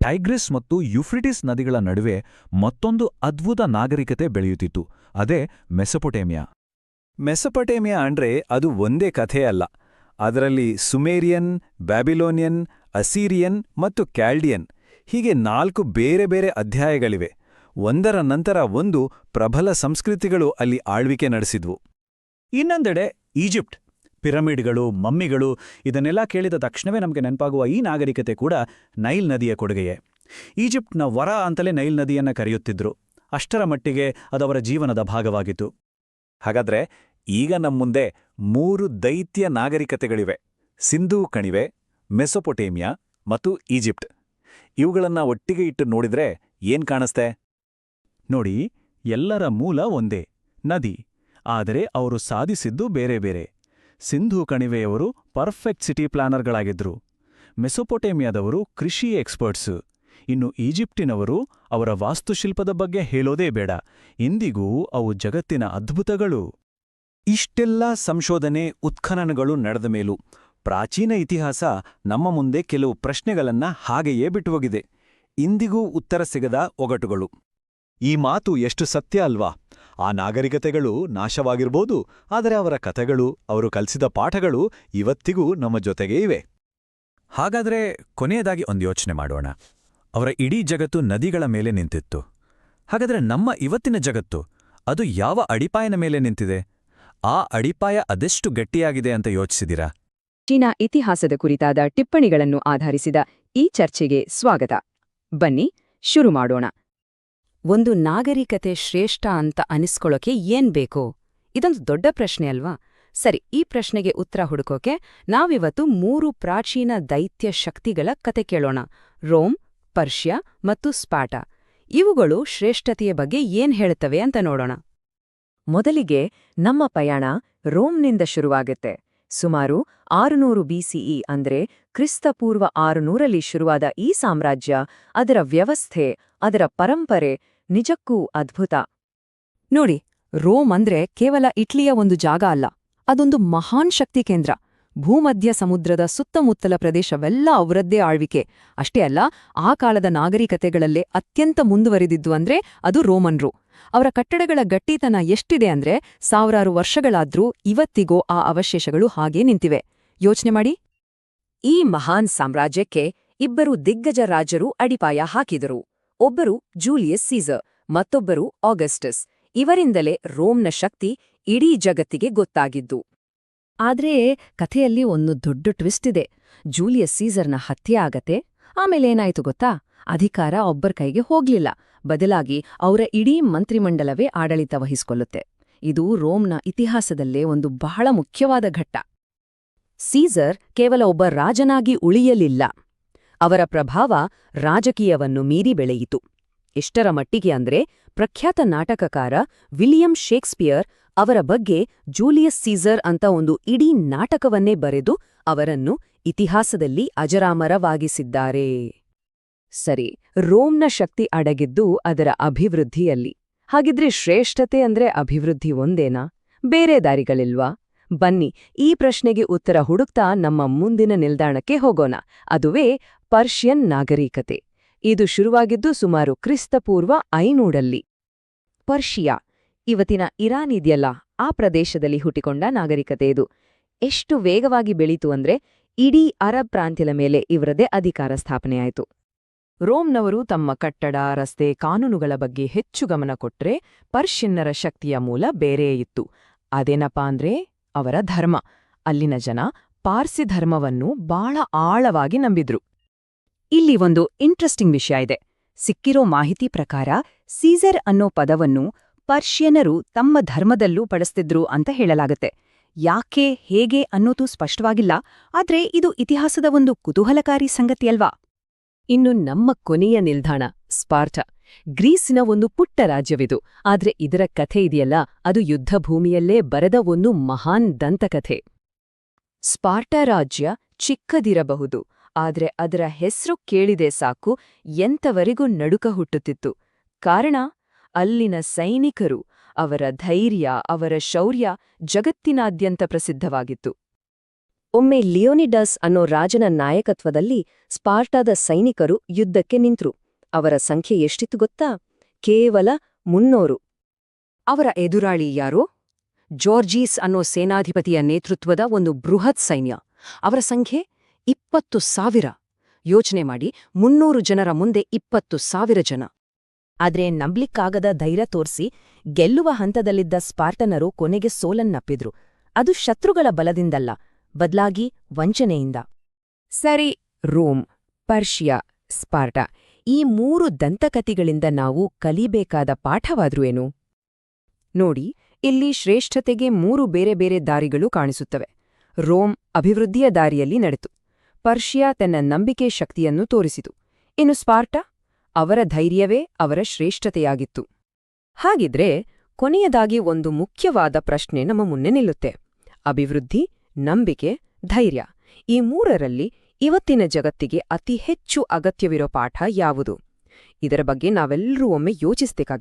ಟೈಗ್ರಿಸ್ ಮತ್ತು ಯುಫ್ರಿಟಿಸ್ ನದಿಗಳ ನಡುವೆ ಮತ್ತೊಂದು ಅದ್ಭುತ ನಾಗರಿಕತೆ ಬೆಳೆಯುತ್ತಿತ್ತು. ಅದೇ ಮೆಸೊಪೊಟೇಮಿಯಾ. ಮೆಸೊಪಟೇಮಿಯಾ ಅಂದ್ರೆ ಅದು ಒಂದೇ ಕಥೆ ಅಲ್ಲ ಅದರಲ್ಲಿ ಸುಮೇರಿಯನ್, ಬ್ಯಾಬಿಲೋನಿಯನ್ ಅಸೀರಿಯನ್ ಮತ್ತು ಕ್ಯಾಲ್ಡಿಯನ್. ಹೀಗೆ ನಾಲ್ಕು ಬೇರೆ ಬೇರೆ ಅಧ್ಯಾಯಗಳಿವೆ. ಒಂದರ ನಂತರ ಒಂದು ಪ್ರಬಲ ಸಂಸ್ಕೃತಿಗಳು ಅಲ್ಲಿ ಆಳ್ವಿಕೆ ನಡೆಸಿದ್ವು. ಇನ್ನೊಂದೆಡೆ ಈಜಿಪ್ಟ್. ಪಿರಮಿಡ್ಗಳು, ಮಮ್ಮಿಗಳು ಇದನ್ನೆಲ್ಲ ಕೇಳಿದ ತಕ್ಷಣವೇ ನಮಗೆ ನೆನಪಾಗುವ ಈ ನಾಗರಿಕತೆ ಕೂಡ ನೈಲ್ ನದಿಯ ಕೊಡುಗೆಯೇ. ಈಜಿಪ್ಟ್ನ ವರ ಅಂತಲೇ ನೈಲ್ ನದಿಯನ್ನ ಕರೆಯುತ್ತಿದ್ರು. ಅಷ್ಟರ ಮಟ್ಟಿಗೆ ಅದವರ ಜೀವನದ ಭಾಗವಾಗಿತ್ತು. ಹಾಗಾದ್ರೆ ಈಗ ನಮ್ಮುಂದೆ ಮೂರು ದೈತ್ಯ ನಾಗರಿಕತೆಗಳಿವೆ. ಸಿಂಧೂ ಕಣಿವೆ ಮೆಸೊಪೊಟೇಮಿಯಾ ಮತ್ತು ಈಜಿಪ್ಟ್. ಇವುಗಳನ್ನ ಒಟ್ಟಿಗೆ ಇಟ್ಟು ನೋಡಿದ್ರೆ ಏನ್ ಕಾಣಿಸ್ತೆ? ನೋಡಿ, ಎಲ್ಲರ ಮೂಲ ಒಂದೇ, ನದಿ. ಆದರೆ ಅವರು ಸಾಧಿಸಿದ್ದು ಬೇರೆ ಬೇರೆ. ಸಿಂಧೂ ಕಣಿವೆಯವರು ಪರ್ಫೆಕ್ಟ್ ಸಿಟಿ ಪ್ಲಾನರ್ಗಳಾಗಿದ್ರು. ಮೆಸೊಪೊಟೇಮಿಯಾದವರು ಕೃಷಿ ಎಕ್ಸ್ಪರ್ಟ್ಸ್. ಇನ್ನು ಈಜಿಪ್ಟಿನವರು ಅವರ ವಾಸ್ತುಶಿಲ್ಪದ ಬಗ್ಗೆ ಹೇಳೋದೇ ಬೇಡ. ಇಂದಿಗೂ ಅವು ಜಗತ್ತಿನ ಅದ್ಭುತಗಳು. ಇಷ್ಟೆಲ್ಲ ಸಂಶೋಧನೆ, ಉತ್ಖನನಗಳು ನಡೆದ ಮೇಲೂ ಪ್ರಾಚೀನ ಇತಿಹಾಸ ನಮ್ಮ ಮುಂದೆ ಕೆಲವು ಪ್ರಶ್ನೆಗಳನ್ನ ಹಾಗೆಯೇ ಬಿಟ್ಟುಹೋಗಿದೆ. ಇಂದಿಗೂ ಉತ್ತರ ಸಿಗದ ಒಗಟುಗಳು. ಈ ಮಾತು ಎಷ್ಟು ಸತ್ಯ ಅಲ್ವಾ? ಆ ನಾಗರಿಕತೆಗಳು ನಾಶವಾಗಿರ್ಬೋದು, ಆದರೆ ಅವರ ಕಥೆಗಳು, ಅವರು ಕಲಿಸಿದ ಪಾಠಗಳು ಇವತ್ತಿಗೂ ನಮ್ಮ ಜೊತೆಗೇ ಇವೆ. ಹಾಗಾದ್ರೆ ಕೊನೆಯದಾಗಿ ಒಂದು ಯೋಚನೆ ಮಾಡೋಣ. ಅವರ ಇಡೀ ಜಗತ್ತು ನದಿಗಳ ಮೇಲೆ ನಿಂತಿತ್ತು. ಹಾಗಾದ್ರೆ ನಮ್ಮ ಇವತ್ತಿನ ಜಗತ್ತು, ಅದು ಯಾವ ಅಡಿಪಾಯನ ಮೇಲೆ ನಿಂತಿದೆ? ಆ ಅಡಿಪಾಯ ಅದೆಷ್ಟು ಗಟ್ಟಿಯಾಗಿದೆ ಅಂತ ಯೋಚಿಸಿದಿರಾ? ಚೀನಾ ಇತಿಹಾಸದ ಕುರಿತಾದ ಟಿಪ್ಪಣಿಗಳನ್ನು ಆಧರಿಸಿದ ಈ ಚರ್ಚೆಗೆ ಸ್ವಾಗತ. ಬನ್ನಿ, ಶುರು ಮಾಡೋಣ. ಒಂದು ನಾಗರಿಕತೆ ಶ್ರೇಷ್ಠ ಅಂತ ಅನಿಸ್ಕೊಳ್ಳೋಕೆ ಏನ್ ಬೇಕು? ಇದೊಂದು ದೊಡ್ಡ ಪ್ರಶ್ನೆ ಅಲ್ವಾ? ಸರಿ, ಈ ಪ್ರಶ್ನೆಗೆ ಉತ್ತರ ಹುಡುಕೋಕೆ ನಾವಿವತ್ತು ಮೂರು ಪ್ರಾಚೀನ ದೈತ್ಯ ಶಕ್ತಿಗಳ ಕತೆ ಕೇಳೋಣ. ರೋಮ್, ಪರ್ಷ್ಯಾ ಮತ್ತು ಸ್ಪಾಟ. ಇವುಗಳು ಶ್ರೇಷ್ಠತೆಯ ಬಗ್ಗೆ ಏನ್ ಹೇಳುತ್ತವೆ ಅಂತ ನೋಡೋಣ. ಮೊದಲಿಗೆ ನಮ್ಮ ಪಯಣ ರೋಮ್ನಿಂದ ಶುರುವಾಗುತ್ತೆ. ಸುಮಾರು ಆರುನೂರು ಬಿಸಿಇ ಅಂದ್ರೆ ಕ್ರಿಸ್ತಪೂರ್ವ ಆರುನೂರಲ್ಲಿ ಶುರುವಾದ ಈ ಸಾಮ್ರಾಜ್ಯ, ಅದರ ವ್ಯವಸ್ಥೆ, ಅದರ ಪರಂಪರೆ ನಿಜಕ್ಕೂ ಅದ್ಭುತ. ನೋಡಿ, ರೋಮ್ ಅಂದ್ರೆ ಕೇವಲ ಇಟ್ಲಿಯ ಒಂದು ಜಾಗ ಅಲ್ಲ, ಅದೊಂದು ಮಹಾನ್ ಶಕ್ತಿ ಕೇಂದ್ರ. ಭೂಮಧ್ಯ ಸಮುದ್ರದ ಸುತ್ತಮುತ್ತಲ ಪ್ರದೇಶವೆಲ್ಲ ಅವರದ್ದೇ ಆಳ್ವಿಕೆ. ಅಷ್ಟೇ ಅಲ್ಲ, ಆ ಕಾಲದ ನಾಗರಿಕತೆಗಳಲ್ಲೇ ಅತ್ಯಂತ ಮುಂದುವರಿದಿದ್ದು ಅಂದ್ರೆ ಅದು ರೋಮನ್ರು. ಅವರ ಕಟ್ಟಡಗಳ ಗಟ್ಟಿತನ ಎಷ್ಟಿದೆ ಅಂದ್ರೆ ಸಾವಿರಾರು ವರ್ಷಗಳಾದ್ರೂ ಇವತ್ತಿಗೂ ಆ ಅವಶೇಷಗಳು ಹಾಗೇ ನಿಂತಿವೆ. ಯೋಚನೆ ಮಾಡಿ. ಈ ಮಹಾನ್ ಸಾಮ್ರಾಜ್ಯಕ್ಕೆ ಇಬ್ಬರು ದಿಗ್ಗಜ ರಾಜರು ಅಡಿಪಾಯ ಹಾಕಿದರು. ಒಬ್ಬರು ಜೂಲಿಯಸ್ ಸೀಸರ್, ಮತ್ತೊಬ್ಬರು ಆಗಸ್ಟಸ್. ಇವರಿಂದಲೇ ರೋಮ್ನ ಶಕ್ತಿ ಇಡೀ ಜಗತ್ತಿಗೆ ಗೊತ್ತಾಗಿದ್ದು. ಆದ್ರೆ ಕಥೆಯಲ್ಲಿ ಒಂದು ದೊಡ್ಡ ಟ್ವಿಸ್ಟ್ ಇದೆ. ಜೂಲಿಯಸ್ ಸೀಸರ್ನ ಹತ್ಯೆ ಆಗತ್ತೆ. ಆಮೇಲೇನಾಯ್ತು ಗೊತ್ತಾ? ಅಧಿಕಾರ ಒಬ್ಬರ ಕೈಗೆ ಹೋಗ್ಲಿಲ್ಲ. ಬದಲಾಗಿ ಅವರ ಇಡೀ ಮಂತ್ರಿಮಂಡಲವೇ ಆಡಳಿತ ವಹಿಸಿಕೊಳ್ಳುತ್ತೆ. ಇದು ರೋಮ್ನ ಇತಿಹಾಸದಲ್ಲೇ ಒಂದು ಬಹಳ ಮುಖ್ಯವಾದ ಘಟ್ಟ. ಸೀಸರ್ ಕೇವಲ ಒಬ್ಬ ರಾಜನಾಗಿ ಉಳಿಯಲಿಲ್ಲ. ಅವರ ಪ್ರಭಾವ ರಾಜಕೀಯವನ್ನು ಮೀರಿ ಬೆಳೆಯಿತು. ಎಷ್ಟರ ಮಟ್ಟಿಗೆ ಅಂದ್ರೆ ಪ್ರಖ್ಯಾತ ನಾಟಕಕಾರ ವಿಲಿಯಂ ಶೇಕ್ಸ್ಪಿಯರ್ ಅವರ ಬಗ್ಗೆ ಜೂಲಿಯಸ್ ಸೀಸರ್ ಅಂತ ಒಂದು ಇಡೀ ನಾಟಕವನ್ನೇ ಬರೆದು ಅವರನ್ನು ಇತಿಹಾಸದಲ್ಲಿ ಅಜರಾಮರವಾಗಿಸಿದ್ದಾರೆ. ಸರಿ, ರೋಮ್ನ ಶಕ್ತಿ ಅಡಗಿದ್ದು ಅದರ ಅಭಿವೃದ್ಧಿಯಲ್ಲಿ. ಹಾಗಿದ್ರೆ ಶ್ರೇಷ್ಠತೆ ಅಂದ್ರೆ ಅಭಿವೃದ್ಧಿ ಒಂದೇನಾ? ಬೇರೆ ದಾರಿಗಳಿಲ್ವಾ? ಬನ್ನಿ, ಈ ಪ್ರಶ್ನೆಗೆ ಉತ್ತರ ಹುಡುಕ್ತಾ ನಮ್ಮ ಮುಂದಿನ ನಿಲ್ದಾಣಕ್ಕೆ ಹೋಗೋಣ. ಅದುವೇ ಪರ್ಷಿಯನ್ ನಾಗರಿಕತೆ. ಇದು ಶುರುವಾಗಿದ್ದು ಸುಮಾರು ಕ್ರಿಸ್ತಪೂರ್ವ ಐನೂಡಲ್ಲಿ ಪರ್ಷಿಯಾ, ಇವತ್ತಿನ ಇರಾನ್ ಇದೆಯಲ್ಲ, ಆ ಪ್ರದೇಶದಲ್ಲಿ ಹುಟ್ಟಿಕೊಂಡ ನಾಗರಿಕತೆ ಇದು. ಎಷ್ಟು ವೇಗವಾಗಿ ಬೆಳೀತು ಅಂದ್ರೆ ಇಡೀ ಅರಬ್ ಪ್ರಾಂತ್ಯದ ಮೇಲೆ ಇವರದೇ ಅಧಿಕಾರ ಸ್ಥಾಪನೆಯಾಯಿತು. ರೋಮ್ನವರು ತಮ್ಮ ಕಟ್ಟಡ, ರಸ್ತೆ, ಕಾನೂನುಗಳ ಬಗ್ಗೆ ಹೆಚ್ಚು ಗಮನ ಕೊಟ್ರೆ ಪರ್ಷಿಯನ್ನರ ಶಕ್ತಿಯ ಮೂಲ ಬೇರೆಯೇ ಇತ್ತು. ಅದೇನಪ್ಪಾ ಅಂದ್ರೆ ಅವರ ಧರ್ಮ. ಅಲ್ಲಿನ ಜನ ಪಾರ್ಸಿ ಧರ್ಮವನ್ನು ಬಾಳ ಆಳವಾಗಿ ನಂಬಿದ್ರು. ಇಲ್ಲಿ ಒಂದು ಇಂಟ್ರೆಸ್ಟಿಂಗ್ ವಿಷಯ ಇದೆ. ಸಿಕ್ಕಿರೋ ಮಾಹಿತಿ ಪ್ರಕಾರ ಸೀಸರ್ ಅನ್ನೋ ಪದವನ್ನು ಪರ್ಷಿಯನರು ತಮ್ಮ ಧರ್ಮದಲ್ಲೂ ಬಳಸ್ತಿದ್ರು ಅಂತ ಹೇಳಲಾಗತ್ತೆ. ಯಾಕೆ, ಹೇಗೆ ಅನ್ನೋದು ಸ್ಪಷ್ಟವಾಗಿಲ್ಲ, ಆದ್ರೆ ಇದು ಇತಿಹಾಸದ ಒಂದು ಕುತೂಹಲಕಾರಿ ಸಂಗತಿಯಲ್ವಾ? ಇನ್ನು ನಮ್ಮ ಕೊನೆಯ ನಿಲ್ದಾಣ, ಸ್ಪಾರ್ಟ. ಗ್ರೀಸಿನ ಒಂದು ಪುಟ್ಟ ರಾಜ್ಯವಿದು. ಆದ್ರೆ ಇದರ ಕಥೆ ಇದೆಯಲ್ಲ, ಅದು ಯುದ್ಧಭೂಮಿಯಲ್ಲೇ ಬರೆದ ಒಂದು ಮಹಾನ್ ದಂತಕಥೆ. ಸ್ಪಾರ್ಟ ರಾಜ್ಯ ಚಿಕ್ಕದಿರಬಹುದು, ಆದ್ರೆ ಅದರ ಹೆಸರು ಕೇಳಿದೆ ಸಾಕು, ಎಂತವರೆಗೂ ನಡುಕ ಹುಟ್ಟುತ್ತಿತ್ತು. ಕಾರಣ, ಅಲ್ಲಿನ ಸೈನಿಕರು, ಅವರ ಧೈರ್ಯ, ಅವರ ಶೌರ್ಯ ಜಗತ್ತಿನಾದ್ಯಂತ ಪ್ರಸಿದ್ಧವಾಗಿತ್ತು. ಒಮ್ಮೆ ಲಿಯೋನಿಡಸ್ ಅನ್ನೋ ರಾಜನ ನಾಯಕತ್ವದಲ್ಲಿ ಸ್ಪಾರ್ಟಾದ ಸೈನಿಕರು ಯುದ್ಧಕ್ಕೆ ನಿಂತ್ರು. ಅವರ ಸಂಖ್ಯೆ ಎಷ್ಟಿತ್ತು ಗೊತ್ತಾ? ಕೇವಲ ಮುನ್ನೂರು. ಅವರ ಎದುರಾಳಿ ಯಾರೋ? ಜಾರ್ಜೀಸ್ ಅನ್ನೋ ಸೇನಾಧಿಪತಿಯ ನೇತೃತ್ವದ ಒಂದು ಬೃಹತ್ ಸೈನ್ಯ. ಅವರ ಸಂಖ್ಯೆ? ಇಪ್ಪತ್ತು ಸಾವಿರ. ಯೋಚನೆ ಮಾಡಿ, ಮುನ್ನೂರು ಜನರ ಮುಂದೆ ಇಪ್ಪತ್ತು ಸಾವಿರ ಜನ. ಆದ್ರೆ ನಂಬ್ಲಿಕ್ಕಾಗದ ಧೈರ್ಯ ತೋರಿಸಿ, ಗೆಲ್ಲುವ ಹಂತದಲ್ಲಿದ್ದ ಸ್ಪಾರ್ಟನರು ಕೊನೆಗೆ ಸೋಲನ್ನಪ್ಪಿದ್ರು. ಅದು ಶತ್ರುಗಳ ಬಲದಿಂದಲ್ಲ. ಬದ್ಲಾಗಿ ವಂಚನೆಯಿಂದ. ಸರಿ, ರೋಮ್, ಪರ್ಷಿಯಾ, ಸ್ಪಾರ್ಟ, ಈ ಮೂರು ದಂತಕತಿಗಳಿಂದ ನಾವು ಕಲಿಬೇಕಾದ ಪಾಠವಾದ್ರೂ ಏನು? ನೋಡಿ, ಇಲ್ಲಿ ಶ್ರೇಷ್ಠತೆಗೆ ಮೂರು ಬೇರೆ ಬೇರೆ ದಾರಿಗಳು ಕಾಣಿಸುತ್ತವೆ. ರೋಮ್ ಅಭಿವೃದ್ಧಿಯ ದಾರಿಯಲ್ಲಿ ನಡೆತು. ಪರ್ಷಿಯಾ ತನ್ನ ನಂಬಿಕೆ ಶಕ್ತಿಯನ್ನು ತೋರಿಸಿತು. ಇನ್ನು ಸ್ಪಾರ್ಟ? ಅವರ ಧೈರ್ಯವೇ ಅವರ ಶ್ರೇಷ್ಠತೆಯಾಗಿತ್ತು. ಹಾಗಿದ್ರೆ ಕೊನೆಯದಾಗಿ ಒಂದು ಮುಖ್ಯವಾದ ಪ್ರಶ್ನೆ ನಮ್ಮ ಮುನ್ನೆ ನಿಲ್ಲುತ್ತೆ. ಅಭಿವೃದ್ಧಿ ನಂಬಿಕೆ, ಧೈರ್ಯ. ಈ ಮೂರರಲ್ಲಿ ಇವತ್ತಿನ ಜಗತ್ತಿಗೆ ಅತಿ ಹೆಚ್ಚು ಅಗತ್ಯವಿರೋ ಪಾಠ ಯಾವುದು? ಇದರ ಬಗ್ಗೆ ನಾವೆಲ್ಲರೂ ಒಮ್ಮೆ ಯೋಚಿಸಬೇಕಾಗಿದೆ